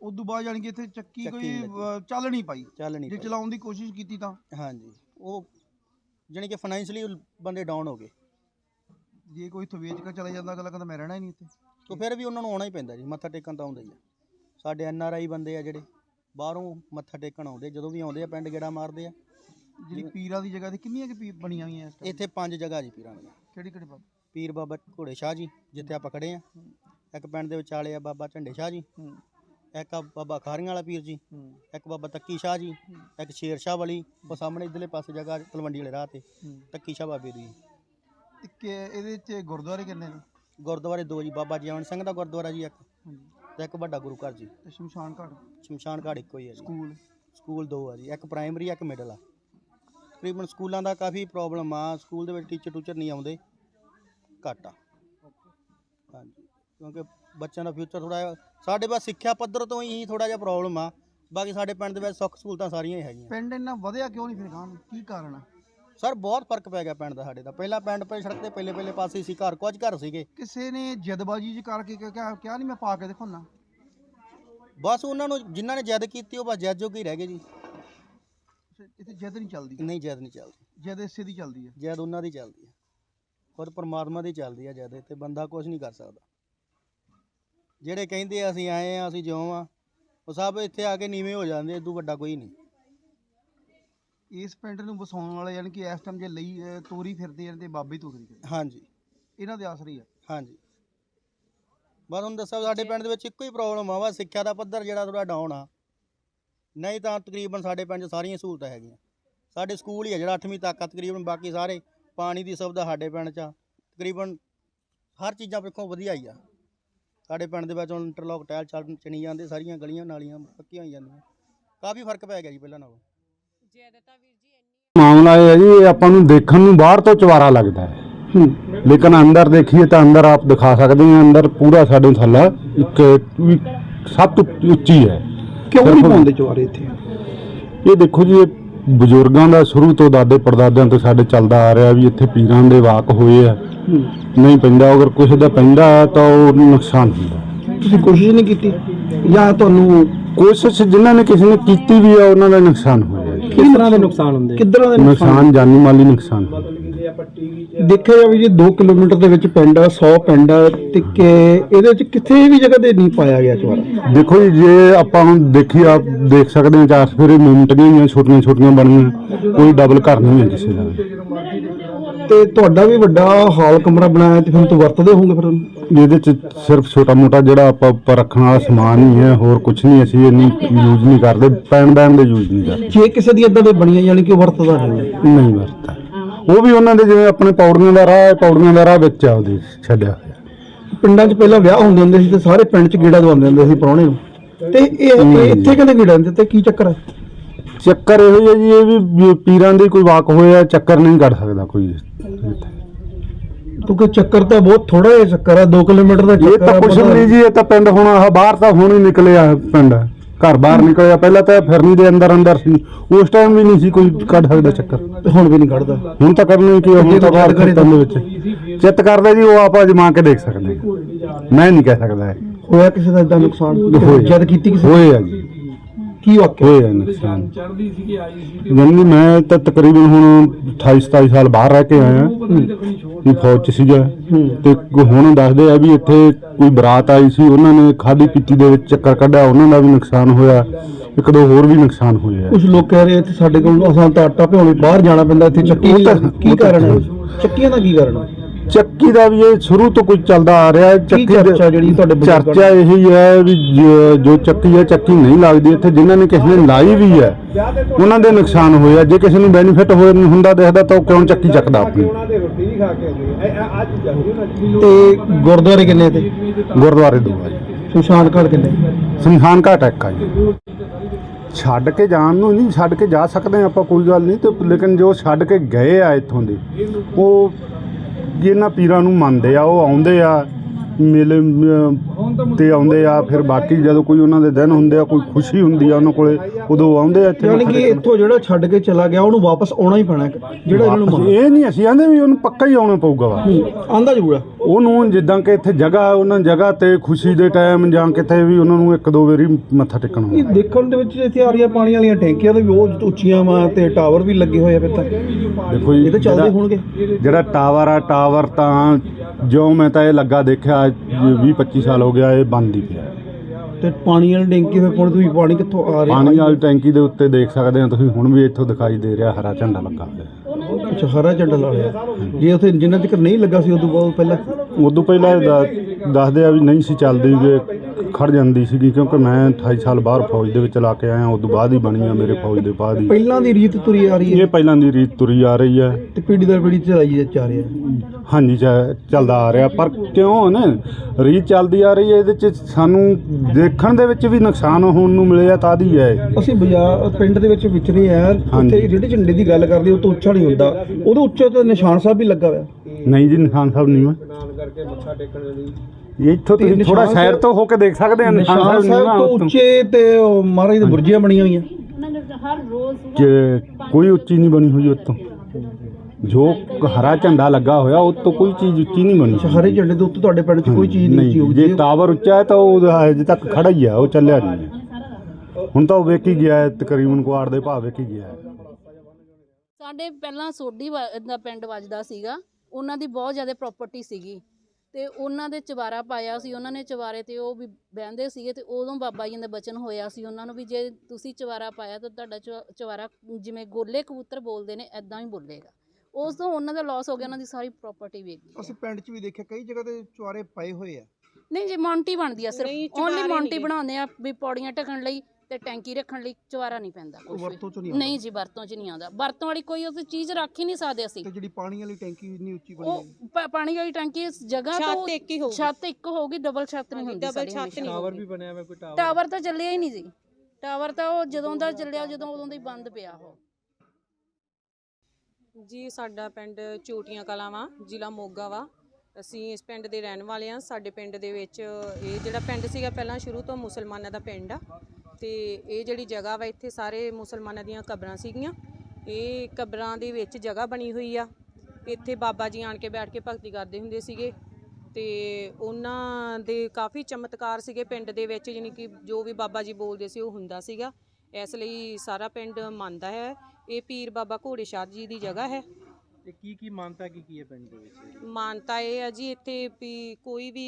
ਉਸ ਤੋਂ ਬਾਅਦ ਜਾਣੀ ਕਿ ਇੱਥੇ ਚੱਕੀ ਕੋਈ ਚੱਲ ਨਹੀਂ ਪਾਈ। ਚੱਲ ਨਹੀਂ ਜੇ। ਚਲਾਉਣ ਦੀ ਕੋਸ਼ਿਸ਼ ਕੀਤੀ ਤਾਂ। ਹਾਂਜੀ। ਉਹ ਜਾਣੀ ਕਿ ਫਾਈਨੈਂਸ਼ਲੀ ਬੰਦੇ ਡਾਊਨ ਹੋ ਗਏ। ਜੇ ਕੋਈ ਇੱਥੋਂ ਵੇਚ ਕੇ ਚਲਾ ਜਾਂਦਾ ਅਗਲਾ ਕਹਿੰਦਾ ਮੈਂ ਰਹਿਣਾ ਹੀ ਨਹੀਂ ਇੱਥੇ। ਤੇ ਫਿਰ ਵੀ ਉਹਨਾਂ ਨੂੰ ਆਉਣਾ ਹੀ ਪੈਂਦਾ ਜੀ ਮੱਥਾ ਟੇਕਣ ਤਾਂ ਆਉਂਦਾ ਹੀ ਆ। ਸਾਡੇ ਐਨ ਆਰ ਆਈ ਬੰਦੇ ਆ ਜਿਹੜੇ। ਬਾਹਰੋਂ ਮੱਥਾ ਟੇਕਣ ਆਉਂਦੇ ਜਦੋਂ ਵੀ ਆਉਂਦੇ ਆ ਪਿੰਡ ਗੇੜਾ ਮਾਰਦੇ ਆ। ਜਿਹੜੀ ਪੀਰਾਂ ਦੀ ਜਗ੍ਹਾ ਤੇ ਕਿੰਨੀਆਂ ਕਿ ਪੀਰ ਬਣੀਆਂ ਹੋਈਆਂ ਇਸ time? ਇੱਥੇ ਪੰਜ ਜਗ੍ਹਾ ਜੀ ਪੀਰਾਂ ਦੀਆਂ। ਕਿਹੜੀ ਕਿਹੜੀ ਬਾਬਾ? ਪੀਰ ਬਾਬਾ ਘੋੜੇ ਸ਼ਾਹ ਜੀ ਜਿੱਥੇ ਆਪਾਂ ਖੜੇ ਆ। ਇੱਕ ਪਿੰਡ ਦੇ ਵਿਚਾਲੇ ਆ ਬਾਬਾ ਝੰਡੇ ਸ਼ਾਹ ਜੀ। ਹੂੰ। ਇੱਕ ਆ ਬਾਬਾ ਖਾਰੀਆਂ ਵਾਲਾ ਪੀਰ ਜੀ। ਹੂੰ। ਇੱਕ ਬਾਬਾ ਤੱਕੀ ਸ਼ਾਹ ਜੀ। ਇੱਕ ਸ਼ੇਰ ਸ਼ਾਹ ਵਾਲੀ। ਉਹ ਸਾਹਮਣੇ ਇਧਰਲੇ ਪਾਸੇ ਜਗ੍ਹਾ ਤਲਵੰਡੀ ਵਾਲੇ ਰਾਹ ਤੇ। ਹੂੰ। ਤੱਕੀ ਸ਼ਾਹ ਬਾਬੇ ਦੀ। ਤੇ ਕਿ- ਇਹਦੇ ਵਿੱਚ ਗੁਰਦੁਆਰੇ ਕਿੰਨੇ ਨੇ? ਗੁਰਦੁਆਰੇ ਦੋ ਜੀ ਬਾਬਾ ਜੀਵਨ ਸਿੰਘ ਦਾ ਗੁਰਦੁਆਰਾ ਜੀ ਇੱਕ। ਹਾਂਜੀ। ਤੇ ਇੱਕ ਵੱਡਾ ਗੁਰੂ ਘਰ ਜੀ। ਤੇ ਸ਼ਮਸ਼ਾਨ ਘਾਟ। ਸ਼ਮਸ਼ਾਨ ਘਾਟ ਇੱਕੋ ਹੀ ਹੈ ਜੀ। ਸਕੂਲ। ਸਕੂਲ ਦੋ ਆ ਜੀ। ਇੱਕ ਪ੍ਰਾਇਮਰੀ ਇੱਕ ਮਿਡਲ ਆ। ਤਕਰੀਬਨ ਸਕੂਲਾਂ ਦਾ ਕਾਫੀ ਪ੍ਰੋਬਲਮ ਆ। ਸਕੂਲ ਦੇ ਵਿੱਚ ਟੀਚਰ ਟੂਚਰ ਨਹੀਂ ਆਉਂਦੇ। ਘੱਟ ਆ। ਹਾਂਜੀ। ਕਿਉਂਕਿ ਬੱਚਿਆਂ ਦਾ ਫਿਊਚਰ ਥੋੜਾ ਸਾਡੇ ਪਾਸ ਸਿੱਖਿਆ ਪੱਧਰ ਤੋਂ ਹੀ ਥੋੜਾ ਜਿਹਾ ਪ੍ਰੋਬਲਮ ਆ। ਬਾਕੀ ਸਾਡੇ ਪਿੰਡ ਦੇ ਵਿੱਚ ਸੁੱਖ ਸਹੂਲਤਾਂ ਸਾਰੀਆਂ ਹੀ ਹੈਗੀਆਂ। ਪਿੰਡ ਇੰਨਾ ਵਧਿਆ ਕਿਉਂ ਨਹੀਂ ਫਿਰ ਗਾਂ ਨੂੰ? ਕੀ ਕਾਰਨ ਆ? ਸਰ ਬਹੁਤ ਫ਼ਰਕ ਪੈ ਗਿਆ ਪਿੰਡ ਦਾ ਸਾਡੇ ਦਾ। ਪਹਿਲਾਂ ਪਿੰਡ ਪੇ ਸੜਕ ਦੇ ਪਹਿਲੇ ਪਹਿਲੇ ਪਾਸੇ ਸੀ ਘਰ ਕੁਝ ਘਰ ਸੀਗੇ। ਕਿਸੇ ਨੇ ਜਦਬਾਜੀ ਚ ਕਰਕੇ ਕਿਹਾ ਕਿਹਾ- ਨਹੀਂ ਮੈਂ ਪਾ ਕੇ ਦਿਖਾਉਣਾ ਬਸ ਉਹਨਾਂ ਨੂੰ ਜਿਨ੍ਹਾਂ ਨੇ ਜਿੱਦ ਕੀਤੀ ਉਹ ਬਸ ਜਿੱਦ ਜੋਗੇ ਹੀ ਰਹਿ ਗਏ ਜੀ। ਇੱਥੇ ਜਦ ਨਹੀਂ ਚੱਲਦੀ? ਨਹੀਂ ਜਿੱਦ ਨਹੀਂ ਚੱਲਦੀ। ਜਦ ਇਸੇ ਦੀ ਚੱਲਦੀ ਹੈ? ਜਿੱਦ ਉਹਨਾਂ ਦੀ ਚੱਲਦੀ ਹੈ। ਖੁਦ ਪਰਮਾਤਮਾ ਦੀ ਚੱਲਦੀ ਆ ਜਿੱਦ ਤੇ ਬੰਦਾ ਕੁਝ ਨਹੀਂ ਕਰ ਸਕਦਾ। ਜਿਹੜੇ ਕਹਿੰਦੇ ਅਸੀਂ ਆਏ ਆ ਅਸੀਂ ਜਿਉਂ ਆ ਉਹ ਸਭ ਇੱਥੇ ਆ ਕੇ ਨੀਵੇਂ ਹੋ ਜਾਂਦੇ ਇਦੋਂ ਵੱਡਾ ਕੋਈ ਨਹੀਂ। ਇਸ ਪਿੰਡ ਨੂੰ ਵਸਾਉਣ ਵਾਲੇ ਯਾਨੀ ਕਿ ਇਸ ਟਾਈਮ ਜੇ ਲਈ ਅਹ, ਤੋਰੀ ਫਿਰਦੇ ਆ ਤੇ ਬਾਬੇ ਤੋਰੀ ਫਿਰਦੇ ਹਾਂਜੀ। ਇਹਨਾਂ ਦੇ ਆਸਰੇ ਆ। ਹਾਂਜੀ। ਬਸ ਹੁਣ ਦੱਸਾਂ ਸਾਡੇ ਪਿੰਡ ਦੇ ਵਿੱਚ ਇੱਕੋ ਹੀ ਪ੍ਰੋਬਲਮ ਆ ਵਾ ਸਿੱਖਿਆ ਦਾ ਪੱਧਰ ਜਿਹੜਾ ਥੋੜਾ ਡਾਊਨ ਆ। ਨਹੀਂ ਤਾਂ ਤਕਰੀਬਨ ਸਾਡੇ ਪਿੰਡ 'ਚ ਸਾਰੀਆਂ ਸਹੂਲਤਾਂ ਹੈਗੀਆਂ। ਸਾਡੇ ਸਕੂਲ ਹੀ ਆ ਜਿਹੜਾ 8ਵੀਂ ਤੱਕ ਆ ਤਕਰੀਬਨ ਬਾਕੀ ਸਾਰੇ ਪਾਣੀ ਦੀ ਸੁਵਿਧਾ ਸਾਡੇ ਪਿੰਡ 'ਚ ਆ। ਤਕਰੀਬਨ ਹਰ ਚੀਜ਼ਾਂ ਵੇਖੋ ਵਧੀਆ ਹੀ ਆ। ਸਾਡੇ ਪਿੰਡ ਦੇ ਵਿੱਚ ਹੁਣ ਇੰਟਰਲੌਕ ਟਾਇਲ ਚੱਲ ਚਣੀ ਜਾਂਦੇ ਸਾਰੀਆਂ ਗਲੀਆਂ ਨਾਲੀਆਂ ਪੱਕੀਆਂ ਹੋਈ ਜਾਂਦੀਆਂ। ਕਾਫੀ ਫ਼ਰਕ ਪੈ ਗਿਆ ਜੀ ਪਹਿਲਾਂ ਨਾਲੋਂ। ਮਾਮਲਾ ਇਹ ਹੈ ਜੀ ਇਹ ਆਪਾਂ ਨੂੰ ਦੇਖਣ ਨੂੰ ਬਾਹਰ ਤੋਂ ਚਵਾਰਾ ਲੱਗਦਾ ਹੈ। ਲੇਕਿਨ ਅੰਦਰ ਦੇਖੀਏ ਤਾਂ ਅੰਦਰ ਆਪ ਦਿਖਾ ਸਕਦੇ ਹਾਂ ਅੰਦਰ ਪੂਰਾ ਸਾਡੇ ਥੱਲਾ ਇੱਕ ਸਭ ਤੋਂ ਉੱਚੀ ਹੈ। ਕਿਉਂ ਨਹੀਂ। ਪਾਉਂਦੇ ਚਵਾਰੇ ਇੱਥੇ? ਇਹ ਦੇਖੋ ਜੀ ਇਹ ਬਜ਼ੁਰਗਾਂ ਦਾ ਸ਼ੁਰੂ ਤੋਂ ਦਾਦੇ ਪੜਦਾਦਿਆਂ ਤੋਂ ਸਾਡੇ ਚੱਲਦਾ ਆ ਰਿਹਾ ਵੀ ਇੱਥੇ ਪੀਰਾਂ ਦੇ ਵਾਕ ਹੋਏ ਆ। ਨਹੀਂ ਪੈਂਦਾ ਅਗਰ ਕੁਛ ਦਾ ਪੈਂਦਾ ਤਾਂ ਉਹ ਨੁਕਸਾਨ ਹੁੰਦਾ। ਤੁਸੀਂ ਕੋਸ਼ਿਸ਼ ਨਹੀਂ ਕੀਤੀ? ਜਾਂ ਤੁਹਾਨੂੰ ਕੋਸ਼ਿਸ਼ ਜਿਨ੍ਹਾਂ ਨੇ ਕਿਸੇ ਨੇ ਕੀਤੀ ਵੀ ਆ ਉਹਨਾਂ ਦਾ ਨੁਕਸਾਨ ਹੋਇਆ। ਕਿਸ ਤਰ੍ਹਾਂ ਦੇ ਨੁਕਸਾਨ ਹੁੰਦੇ ਕਿੱਦਾਂ ਦੇ ਨੁਕਸਾਨ? ਜਾਨੀ ਮਾਲੀ ਨੁਕਸਾਨ। ਦੇਖਿਆ ਜਾਵੇ ਜੇ 2 ਕਿਲੋਮੀਟਰ ਦੇ ਵਿੱਚ ਪਿੰਡ ਆ 100 ਪਿੰਡ ਆ ਤੇ ਕਿ ਇਹਦੇ ਵਿੱਚ ਕਿਸੇ ਵੀ ਜਗ੍ਹਾ ਤੇ ਨਹੀਂ ਪਾਇਆ ਗਿਆ ਚਵਾਰਾ ਦੇਖੋ ਜੀ ਜੇ ਆਪਾਂ ਹੁਣ ਦੇਖੀ ਆਪ ਦੇਖ ਸਕਦੇ ਹਾਂ ਚਾਰ ਸਫੇਰੇ ਮਿੰਟੀਆਂ ਹੀ ਛੋਟੀਆਂ ਛੋਟੀਆਂ ਬਣੀਆਂ ਕੋਈ ਡਬਲ ਘਰ ਨਹੀਂ ਹੈ ਕਿਸੇ ਦਾ। ਤੇ ਤੁਹਾਡਾ ਵੀ ਵੱਡਾ ਹਾਲ ਕਮਰਾ ਬਣਾਇਆ ਤੇ ਫਿਰ ਤੁਸੀਂ ਵਰਤਦੇ ਹੋਵੋਗੇ ਫਿਰ ਉਹਨੂੰ? ਇਹਦੇ ਚ ਸਿਰਫ ਛੋਟਾ ਮੋਟਾ ਜਿਹੜਾ ਆਪਾਂ ਉੱਪਰ ਰੱਖਣ ਵਾਲਾ ਸਮਾਨ ਹੀ ਹੈ ਹੋਰ ਕੁਝ ਨਹੀਂ ਅਸੀਂ ਇੰਨੀ ਯੂਜ਼ ਨਹੀਂ ਕਰਦੇ ਪੈਣ ਬੈਣ ਦੇ ਯੂਜ਼ ਨਹੀਂ ਕਰਦੇ। ਜੇ ਕਿਸੇ ਦੀ ਇਦਾਂ ਦੇ ਬਣੀਆਂ ਯਾਨੀ ਕਿ ਉਹ ਵਰਤਦਾ ਨਹੀਂ ਨਹੀਂ ਵਰਤਾ ਉਹ ਵੀ ਉਹਨਾਂ ਦੇ ਜਿਵੇਂ ਆਪਣੇ ਪੌੜੀਆਂ ਦਾ ਰਾਹ ਹੈ ਪੌੜੀਆਂ ਦਾ ਰਾਹ ਵਿੱਚ ਆ ਉਹਦੇ ਛੱਡਿਆ ਹੋਇਆ। ਪਿੰਡਾਂ 'ਚ ਪਹਿਲਾਂ ਵਿਆਹ ਹੁੰਦੇ ਹੁੰਦੇ ਸੀ ਤੇ ਸਾਰੇ ਪਿੰਡ 'ਚ ਗੇੜਾ ਦਵਾਉਂਦੇ ਹੁੰਦੇ ਸੀ ਪ੍ਰਾਹੁਣੇ ਨੂੰ। ਤੇ ਇਹ ਇਹ ਇੱਥੇ ਕਹਿੰਦੇ ਗੇੜਾ ਦਿੰਦੇ ਤੇ ਕੀ ਚੱਕਰ ਹੈ? ਚੱਕਰ ਇਹੋ ਹੀ ਹੈ ਜੀ ਇਹ ਵੀ ਵੀ ਪੀਰਾਂ ਦੀ ਕੋਈ ਵਾਕ ਹੋਇਆ ਚੱਕਰ ਨਹੀਂ ਕੱਢ ਸਕਦਾ ਕੋਈ। ਕਿਉਂਕਿ ਚੱਕਰ ਤਾਂ ਬਹੁਤ ਥੋੜਾ ਜਿਹਾ ਚੱਕਰ ਹੈ 2 ਕਿਲੋਮੀਟਰ ਦਾ ਇਹ ਚੱਕਰ ਤਾਂ ਆ, ਕੁਛ ਨਹੀਂ ਜੀ ਇਹ ਤਾਂ ਪਿੰਡ ਹੁਣ ਆਹ ਬਾਹਰ ਤਾਂ ਹੁਣ ਹੀ ਨਿਕਲਿਆ ਪਿੰਡ। ਘਰ ਬਾਹਰ ਨਿਕਲਿਆ ਪਹਿਲਾਂ ਤਾਂ ਫਿਰਨੀ ਦੇ ਅੰਦਰ ਅੰਦਰ ਸੀ। ਉਸ ਟਾਈਮ ਵੀ ਨਹੀਂ ਸੀ ਕੋਈ ਕੱਢ ਸਕਦਾ ਚੱਕਰ। ਤੇ ਹੁਣ ਵੀ ਨਹੀਂ ਕੱਢਦਾ। ਹੁਣ ਤਾਂ ਕਰਨੀ ਕੀ ਆ, ਹੁਣ ਤਾਂ ਬਾਹਰ ਖੇਤਾਂ ਦੇ ਵਿੱਚ। ਚਿੱਤ ਕਰਦਾ ਜੀ ਉਹ ਆਪਾਂ ਅਜਮਾ ਕੇ ਦੇਖ ਸਕਦੇ ਹਾਂ। ਮੈਂ ਨਹੀਂ ਕਹਿ ਸਕਦਾ ਇਹ। ਹੋਇਆ ਕਿਸੇ ਦਾ ਇਦਾਂ ਨੁਕਸਾਨ? ਹੋਇਆ। ਜਦ ਕੀਤੀ ਕਿਸੇ ਹੋਏ ਆ ਜੀ। ਕੀ ਵਾਕਿਆ? ਹੋਏ ਆ ਨੁਕਸਾਨ ਜਾਨੀ ਮੈਂ ਤਾਂ ਤਕਰੀਬਨ ਹੁਣ 28 27 ਸਾਲ ਬਾਹਰ ਰਹਿ ਕੇ ਆਇਆ। ਵੀ ਫੌਜ ਚ ਸੀਗਾ। ਤੇ ਹੁਣ ਦੱਸਦੇ ਆ ਵੀ ਇੱਥੇ ਕੋਈ ਬਰਾਤ ਆਈ ਸੀ ਉਹਨਾਂ ਨੇ ਖਾਦੀ ਪੀਤੀ ਦੇ ਵਿੱਚ ਚੱਕਰ ਕੱਢਿਆ ਉਹਨਾਂ ਦਾ ਵੀ ਨੁਕਸਾਨ ਹੋਇਆ। ਇੱਕ ਦੋ ਹੋਰ ਵੀ ਨੁਕਸਾਨ ਹੋਏ ਆ। ਕੁਝ ਲੋਕ ਕਹਿ ਰਹੇ ਇੱਥੇ ਸਾਡੇ ਕੋਲ ਅਸਾਂ ਤਾਂ ਆਟਾ ਭਿਉਣ ਬਾਹਰ ਜਾਣਾ ਪੈਂਦਾ ਇੱਥੇ ਚੱਕੀ। ਕੀ ਕਾਰਨ ਹੈ। ਚੱਕੀਆਂ ਦਾ ਕੀ ਕਾਰਨ ਹੈ? ਚੱਕੀ ਦਾ ਵੀ ਇਹ ਸ਼ੁਰੂ ਤੋਂ ਕੁਝ ਚੱਲਦਾ ਆ ਰਿਹਾ ਹੈ। ਚੱਕੀ ਦੇ- ਚਰਚਾ ਜਿਹੜੀ ਤੁਹਾਡੇ ਬਜ਼ੁਰਗਾਂ ਦੀ? ਚਰਚਾ ਇਹੀ ਹੈ ਵੀ ਜ- ਜੋ ਚੱਕੀ ਹੈ ਚੱਕੀ ਨਹੀਂ ਲੱਗਦੀ। ਇੱਥੇ ਜਿਨ੍ਹਾਂ ਨੇ ਕਿਸੇ ਨੇ ਲਾਈ ਵੀ ਹੈ ਉਹਨਾਂ ਦੇ ਨੁਕਸਾਨ ਹੋਇਆ ਜੇ ਕਿਸੇ ਨੂੰ ਬੈਨੀਫਿਟ ਹੋਇਆ ਹੁੰਦਾ ਦੇਖਦਾ ਤਾਂ ਉਹ ਕਿਉਂ ਚੱਕੀ ਚੱਕਦਾ ਆਪਣੀ? ਤੇ ਗੁਰਦੁਆਰੇ ਕਿੰਨੇ ਤੇ? ਗੁਰਦੁਆਰੇ ਦੋ ਆ ਜੀ। ਸ਼ਮਸ਼ਾਨ ਘਾਟ ਕਿੰਨੇ? ਸਮਸ਼ਾਨ ਘਾਟ ਇੱਕ ਆ ਜੀ। ਛੱਡ ਕੇ ਜਾਣ ਨੂੰ ਨਹੀਂ ਛੱਡ ਕੇ ਜਾ ਸਕਦੇ ਆਪਾਂ ਕੋਈ ਗੱਲ ਨਹੀਂ। ਤੇ ਲੇਕਿਨ ਜੋ ਛੱਡ ਕੇ ਗਏ ਆ ਇੱਥੋਂ ਦੇ ਉਹ ਜਿਹਨਾਂ ਪੀਰਾਂ ਨੂੰ ਮੰਨਦੇ ਆ ਉਹ ਆਉਂਦੇ ਆ। ਮੇਲੇ ਅਮ, ਤੇ ਆਉਂਦੇ ਆ ਫਿਰ ਬਾਕੀ ਜਦੋਂ ਕੋਈ ਉਹਨਾਂ ਦੇ ਦਿਨ ਹੁੰਦੇ ਆ ਕੋਈ ਖੁਸ਼ੀ ਹੁੰਦੀ ਆ ਉਹਨਾਂ ਕੋਲੇ ਉਦੋਂ ਆਉਂਦੇ ਆ ਇੱਥੇ ਯਾਨੀ ਕਿ ਮੱਥਾ। ਇੱਥੋਂ ਜਿਹੜਾ ਛੱਡ ਕੇ ਚਲਾ ਗਿਆ ਉਹਨੂੰ ਵਾਪਸ ਆਉਣਾ ਹੀ ਪੈਣਾ ਹੈ। ਜਿਹੜਾ ਇਹਨਾਂ ਨੂੰ ਇਹ ਨਹੀਂ ਅਸੀਂ ਆਂਦੇ ਵੀ ਉਹਨੂੰ ਪੱਕਾ ਹੀ ਆਉਣਾ ਪਊਗਾ ਵਾ ਆਂਦਾ ਜ਼ਰੂਰ ਉਹਨੂੰ ਜਿੱਦਾਂ ਕਿ ਇੱਥੇ ਜਗ੍ਹਾ ਉਹਨਾਂ ਜਗ੍ਹਾ ਤੇ ਖੁਸ਼ੀ ਦੇ ਟਾਈਮ ਜਾਂ ਕਿਤੇ ਵੀ ਉਹਨਾਂ ਨੂੰ ਇੱਕ ਦੋ ਵਾਰੀ ਮੱਥਾ ਟੇਕਣ ਇਹ ਦੇਖਣ ਦੇ ਵਿੱਚ ਇੱਥੇ ਆ ਰਹੀਆਂ ਪਾਣੀ ਵਾਲੀਆਂ ਟੈਂਕੀਆਂ ਤੇ ਵੀ ਉਹ ਉੱਚੀਆਂ ਵਾ ਤੇ ਟਾਵਰ ਵੀ ਲੱਗੇ ਹੋਏ ਆ ਫਿਰ ਤਾਂ ਦੇਖੋ ਜੀ ਇਹ ਤਾਂ ਚੱਲਦੇ ਜਿਹੜਾ- ਹੋਣਗੇ ਜਿਹੜਾ ਟਾਵਰ ਆ ਟਾਵਰ ਤਾਂ ਜੋ ਮੈਂ ਤਾਂ ਇਹ ਲੱਗਾ ਦੇਖਿਆ 20 25 ਸਾਲ ਹੋ ਗਿਆ ਇਹ ਬੰਦ ਹੀ ਪਿਆ। ਤੇ ਪਾਣੀ ਵਾਲੀ ਟੈਂਕੀ ਦੇ ਕੋਲ ਤੁਸੀਂ ਪਾਣੀ ਕਿੱਥੋਂ ਆ ਰਿਹਾ? ਪਾਣੀ ਵਾਲੀ ਟੈਂਕੀ ਦੇ ਉੱਤੇ ਦੇਖ ਸਕਦੇ ਆ ਤੁਸੀਂ ਹੁਣ ਵੀ ਇੱਥੋਂ ਦਿਖਾਈ ਦੇ ਰਿਹਾ ਹਰਾ ਝੰਡਾ ਲੱਗਾ ਹੋਇਆ। ਅੱਛਾ ਹਰਾ ਝੰਡਾ ਲਾ ਲਿਆ। ਜੇ ਉੱਥੇ ਜਿੰਨਾ ਚਿਰ ਨਹੀਂ ਲੱਗਾ ਸੀ ਉਦੋਂ ਬਹੁਤ ਪਹਿਲਾਂ? ਉਦੋਂ ਪਹਿਲਾਂ ਦੱਸਦੇ ਆ ਵੀ ਨਹੀਂ ਸੀ ਚੱਲਦੀ ਵੀ ਖੜ ਜਾਂਦੀ ਸੀਗੀ ਕਿਉਂਕਿ ਮੈਂ 28 ਸਾਲ ਬਾਹਰ ਫੌਜ ਦੇ ਵਿੱਚ ਲਾ ਕੇ ਆਇਆ ਉਦੋਂ ਬਾਅਦ ਹੀ ਬਣੀ ਆ ਮੇਰੇ ਫੌਜ ਦੇ ਬਾਅਦ ਹੀ। ਪਹਿਲਾਂ ਦੀ ਰੀਤ ਤੁਰੀ ਆ ਰਹੀ ਹੈ। ਇਹ ਪਹਿਲਾਂ ਦੀ ਰੀਤ ਤੁਰੀ ਆ ਰਹੀ ਹੈ। ਤੇ ਪੀੜੀ ਦਰ ਪੀੜੀ ਚਲਾਈ ਜਾ ਰਿਹਾ। ਹਾਂਜੀ ਚ- ਚੱਲਦਾ ਆ ਰਿਹਾ। ਪਰ ਕਿਉਂ ਨਾ? ਰੀਤ ਚੱਲਦੀ ਆ ਰਹੀ ਹੈ ਇਹਦੇ ਚ ਸਾਨੂੰ ਦੇਖਣ ਦੇ ਵਿੱਚ ਵੀ ਨੁਕਸਾਨ ਹੋਣ ਨੂੰ ਮਿਲਿਆ ਤਾਂ ਦੀ ਹੈ। ਇਹ। ਅਸੀਂ ਬਾਜ਼ਾਰ ਪਿੰਡ ਦੇ ਵਿੱਚ ਵਿਚਰੇ ਆ ਹਾਂਜੀ। ਉੱਥੇ ਜਿਹੜੇ ਝੰਡੇ ਦੀ ਗੱਲ ਕਰਦੇ ਉਹ ਤੋਂ ਉੱਚਾ ਨਹੀਂ ਹੁੰਦਾ। ਉਹਦੇ ਉੱਚੇ ਤੇ ਨਿਸ਼ਾਨ ਸਾਹਿਬ ਵੀ ਲੱਗਾ ਹੋਇਆ। ਨਹੀਂ ਜੀ ਨਿਸ਼ਾਨ ਸਾਹਿਬ ਨਹੀਂ ਹੈ। ਇੱਥੋਂ ਤੁਸੀਂ ਥੋੜਾ ਸਾਈਡ ਤੋਂ ਹੋ ਕੇ ਦੇਖ ਸਕਦੇ ਆ ਨਿਸ਼ਾਨ ਸਾਹਿਬ ਤੋਂ। ਉੱਚੇ ਤੇ ਉਹ ਮਹਾਰਾਜ ਦੀ ਬੁਰਜੀਆਂ ਬਣੀਆਂ ਹੋਈਆਂ। ਕੋਈ ਉੱਚੀ ਨਹੀਂ ਬਣੀ ਹੋਈ ਉੱਤੋਂ। ਜੋ ਹਰਾ ਝੰਡਾ ਲੱਗਾ ਹੋਇਆ ਉਹ ਤੋਂ ਕੋਈ ਚੀਜ਼ ਉੱਚੀ ਨਹੀਂ ਬਣੀ। ਹਰੇ ਝੰਡੇ ਦੇ ਉੱਤੇ ਤੁਹਾਡੇ ਪਿੰਡ 'ਚ ਕੋਈ ਚੀਜ਼ ਨਹੀਂ ਉੱਚੀ ਹੋਊਗੀ। ਜੇ ਟਾਵਰ ਉੱਚਾ ਹੈ ਤਾਂ ਉਹ ਅਜੇ ਤੱਕ ਖੜਾ ਹੀ ਆ ਉਹ ਚੱਲਿਆ ਨਹੀਂ। ਹੁਣ ਤਾਂ ਉਹ ਵੇਖ ਹੀ ਗਿਆ ਹੈ ਤਕਰੀਬਨ ਕੁਆੜ ਦੇ ਭਾਅ ਵੇਖ ਹੀ ਗਿਆ ਹੈ। ਸਾਡੇ ਪਹਿਲਾਂ ਸੋਢੀ ਦਾ ਪਿੰਡ ਵੱਜਦਾ ਸੀਗਾ। ਉਹਨਾਂ ਦੀ ਬਹੁਤ ਜ਼ਿਆਦਾ ਪ੍ਰਾਪਰਟੀ ਸੀਗੀ। ਤੇ ਉਹਨਾਂ ਦੇ ਚਵਾਰਾ ਪਾਇਆ ਸੀ ਉਹਨਾਂ ਨੇ ਚਵਾਰੇ ਤੇ ਉਹ ਵੀ ਬਹਿੰਦੇ ਸੀਗੇ ਤੇ ਉਦੋਂ ਬਾਬਾ ਜੀ ਦਾ ਬਚਨ ਹੋਇਆ ਸੀ ਉਹਨਾਂ ਨੂੰ ਵੀ ਜੇ ਤੁਸੀਂ ਚਵਾਰਾ ਪਾਇਆ ਤਾਂ ਤੁਹਾਡਾ ਚਵਾ- ਚਵਾਰਾ ਜਿਵੇਂ ਗੋਲੇ ਕਬੂਤਰ ਬੋਲਦੇ ਨੇ ਐਦਾਂ ਹੀ ਬੋਲੇਗਾ। ਉਸ ਤੋਂ ਉਹਨਾਂ ਦਾ ਲਾਸ ਹੋ ਗਿਆ ਉਹਨਾਂ ਦੀ ਸਾਰੀ ਪ੍ਰਾਪਰਟੀ ਵੇਚ ਗਈ ਅਸੀਂ ਪਿੰਡ 'ਚ ਵੀ ਦੇਖਿਆ ਕਈ ਜਗ੍ਹਾ ਤੇ ਚੁਆਰੇ ਪਏ ਹੋਏ ਆ। ਨਹੀਂ ਜੀ ਮੌਂਟੀ ਬਣਦੀ ਆ ਸਿਰਫ। ਓਨਲੀ ਮੌਂਟੀ। ਬਣਾਉਂਦੇ ਆ ਵੀ ਪੌੜੀਆਂ ਢਕਣ ਲਈ। ਤੇ ਟੈਂਕੀ ਰੱਖਣ ਲਈ ਚਵਾਰਾ ਨਹੀਂ ਪੈਂਦਾ ਵੀ। ਵਰਤੋਂ 'ਚ ਨਹੀਂ ਆਉਂਦਾ? ਨਹੀਂ ਜੀ ਵਰਤੋਂ 'ਚ ਨਹੀਂ ਆਉਂਦਾ। ਵਰਤੋਂ ਵਾਲੀ ਕੋਈ ਉਹ ਚੀਜ਼ ਰੱਖ ਹੀ ਨਹੀਂ ਸਕਦੇ ਅਸੀਂ। ਤੇ ਜਿਹੜੀ ਪਾਣੀ ਵਾਲੀ ਟੈਂਕੀ ਇੰਨੀ ਉੱਚੀ ਬਣੀ ਉਹ ਪ- ਪਾਣੀ ਵਾਲੀ ਟੈਂਕੀ ਇਸ ਜਗ੍ਹਾ ਤੋਂ ਛੱਤ ਇੱਕ ਹੀ ਹੋਊਗੀ। ਛੱਤ ਇੱਕ ਹੋਊਗੀ ਡਬਲ ਛੱਤ ਨਹੀਂ ਹੁੰਦੀ ਸਾਡੀ ਛੱਤ। ਨਹੀਂ ਟਾਵਰ। ਵੀ ਬਣਿਆ ਹੋਇਆ ਕੋਈ ਟਾਵਰ ਟਾਵਰ ਤਾਂ ਚੱਲਿਆ ਹੀ ਨਹੀਂ ਜੀ। ਟਾਵਰ ਤਾਂ ਉਹ ਜਦੋਂ ਦਾ ਚੱਲਿਆ ਜਦੋਂ ਉਦੋਂ ਦਾ ਹੀ ਬੰਦ ਪਿਆ ਉਹ। ਜੀ ਸਾਡਾ ਪਿੰਡ ਚੋਟੀਆਂ ਕਲਾਂ ਵਾ ਜ਼ਿਲ੍ਹਾ ਮੋਗਾ ਵਾ। ਅਸੀਂ ਇਸ ਪਿੰਡ ਦੇ ਰਹਿਣ ਵਾਲੇ ਆ ਸਾਡੇ ਪਿੰਡ ਦੇ ਵਿੱਚ ਇਹ ਜਿਹੜਾ ਪਿੰਡ ਸੀਗਾ ਪਹਿਲਾਂ ਸ਼ੁਰੂ ਤੋਂ ਮੁਸਲਮਾਨਾਂ ਦਾ ਪਿੰਡ ਆ। ਤੇ ਇਹ ਜਿਹੜੀ ਜਗ੍ਹਾ ਵਾ ਇੱਥੇ ਸਾਰੇ ਮੁਸਲਮਾਨਾਂ ਦੀਆਂ ਕਬਰਾਂ ਸੀਗੀਆਂ। ਇਹ ਕਬਰਾਂ ਦੇ ਵਿੱਚ ਜਗ੍ਹਾ ਬਣੀ ਹੋਈ ਆ। ਇੱਥੇ ਬਾਬਾ ਜੀ ਆਣ ਕੇ ਬੈਠ ਕੇ ਭਗਤੀ ਕਰਦੇ ਹੁੰਦੇ ਸੀਗੇ ਤੇ ਉਹਨਾਂ ਦੇ ਕਾਫੀ ਚਮਤਕਾਰ ਸੀਗੇ ਪਿੰਡ ਦੇ ਵਿੱਚ, ਯਾਨੀ ਕਿ ਜੋ ਵੀ ਬਾਬਾ ਜੀ ਬੋਲਦੇ ਸੀ ਉਹ ਹੁੰਦਾ ਸੀਗਾ। ਇਸ ਲਈ ਸਾਰਾ ਪਿੰਡ ਮੰਨਦਾ ਹੈ। ਇਹ ਪੀਰ ਬਾਬਾ ਘੋੜੇ ਸ਼ਾਹ ਜੀ ਦੀ ਜਗ੍ਹਾ ਹੈ। ਤੇ ਕੀ ਕੀ ਮਾਨਤਾ ਕੀ ਕੀ ਹੈ ਪਿੰਡ ਦੇ ਵਿੱਚ ਮਾਨਤਾ ਇਹ ਹੈ ਜੀ ਇੱਥੇ ਵੀ ਕੋਈ ਵੀ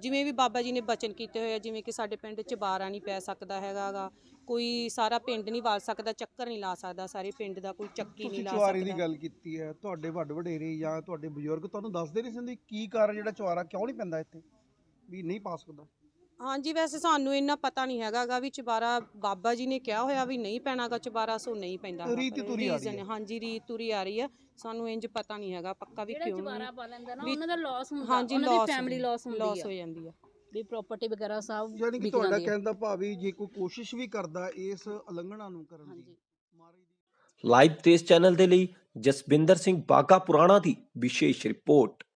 ਜਿਵੇਂ ਵੀ ਬਾਬਾ ਜੀ ਨੇ ਬਚਨ ਕੀਤੇ ਹੋਏ ਆ ਜਿਵੇਂ ਕਿ ਸਾਡੇ ਪਿੰਡ 'ਚ ਬਾਰਾ ਨਹੀਂ ਪੈ ਸਕਦਾ ਹੈਗਾਗਾ ਕੋਈ ਸਾਰਾ ਪਿੰਡ ਨਹੀਂ ਵਾਲ ਸਕਦਾ ਚੱਕਰ ਨਹੀਂ ਲਾ ਸਕਦਾ ਸਾਰੇ ਪਿੰਡ ਦਾ ਕੋਈ ਚੱਕੀ ਨਹੀਂ ਤੁਸੀਂ ਲਾ ਚੁਆਰੇ ਦੀ ਸਕਦਾ ਗੱਲ ਕੀਤੀ ਹੈ ਤੁਹਾਡੇ ਵੱਡ ਵਡੇਰੇ ਜਾਂ ਤੁਹਾਡੇ ਬਜ਼ੁਰਗ ਤੁਹਾਨੂੰ ਦੱਸਦੇ ਨਹੀਂ ਸੰਦੀ ਕੀ ਕਾਰਨ ਜਿਹੜਾ ਚੁਆਰਾ ਕਿਉਂ ਨਹੀਂ ਪੈਂਦਾ ਇੱਥੇ ਵੀ ਨਹੀਂ ਪਾ ਸਕਦਾ ਹਾਂਜੀ ਵੈਸੇ ਸਾਨੂੰ ਇੰਨਾ ਪਤਾ ਨਹੀਂ ਹੈਗਾਗਾ ਵੀ ਚਬਾਰਾ ਬਾਬਾ ਜੀ ਨੇ ਕਿਹਾ ਹੋਇਆ ਵੀ ਨਹੀਂ ਪੈਣਾਗਾ ਚਬਾਰਾ ਸੋ ਨਹੀਂ ਪੈਂਦਾ। ਰੀਤ ਤੁਰੀ ਆ ਰਹੀ ਹੈ। ਹਾਂਜੀ ਰੀਤ ਤੁਰੀ ਆ ਰਹੀ ਆ ਸਾਨੂੰ ਇੰਜ ਪਤਾ ਨਹੀਂ ਹੈਗਾ ਪੱਕਾ ਵੀ ਜਿਹੜਾ ਕਿਉਂ ਪਾ ਲੈਂਦਾ ਨਾ ਉਹਨਾਂ ਦਾ ਲਾਸ ਹੁੰਦਾ ਹਾਂਜੀ ਉਹਨਾਂ ਦੀ ਫੈਮਿਲੀ ਲਾਸ ਹੁੰਦੀ ਹੋ ਆ। ਜਾਂਦੀ ਆ। ਵੀ ਪ੍ਰਾਪਰਟੀ ਵਗੈਰਾ ਸਭ ਯਾਨੀ ਕਿ ਵਿਕ ਤੁਹਾਡਾ ਜਾਂਦੀ ਆ। ਕਹਿਣ ਦਾ ਭਾਵ ਵੀ ਜੇ ਕੋਈ ਕੋਸ਼ਿਸ਼ ਵੀ ਕਰਦਾ ਇਸ ਉਲੰਘਣਾ ਨੂੰ ਕਰਨ ਦੀ ਹਾਂਜੀ। ਮਹਾਰਾਜ ਦੀ ਲਾਈਵ ਤੇਜ਼ ਚੈਨਲ ਦੇ ਲਈ ਜਸਵਿੰਦਰ ਸਿੰਘ ਬਾਗਾ ਪੁਰਾਣਾ ਦੀ ਵਿਸ਼ੇਸ਼ ਰਿਪੋਰਟ।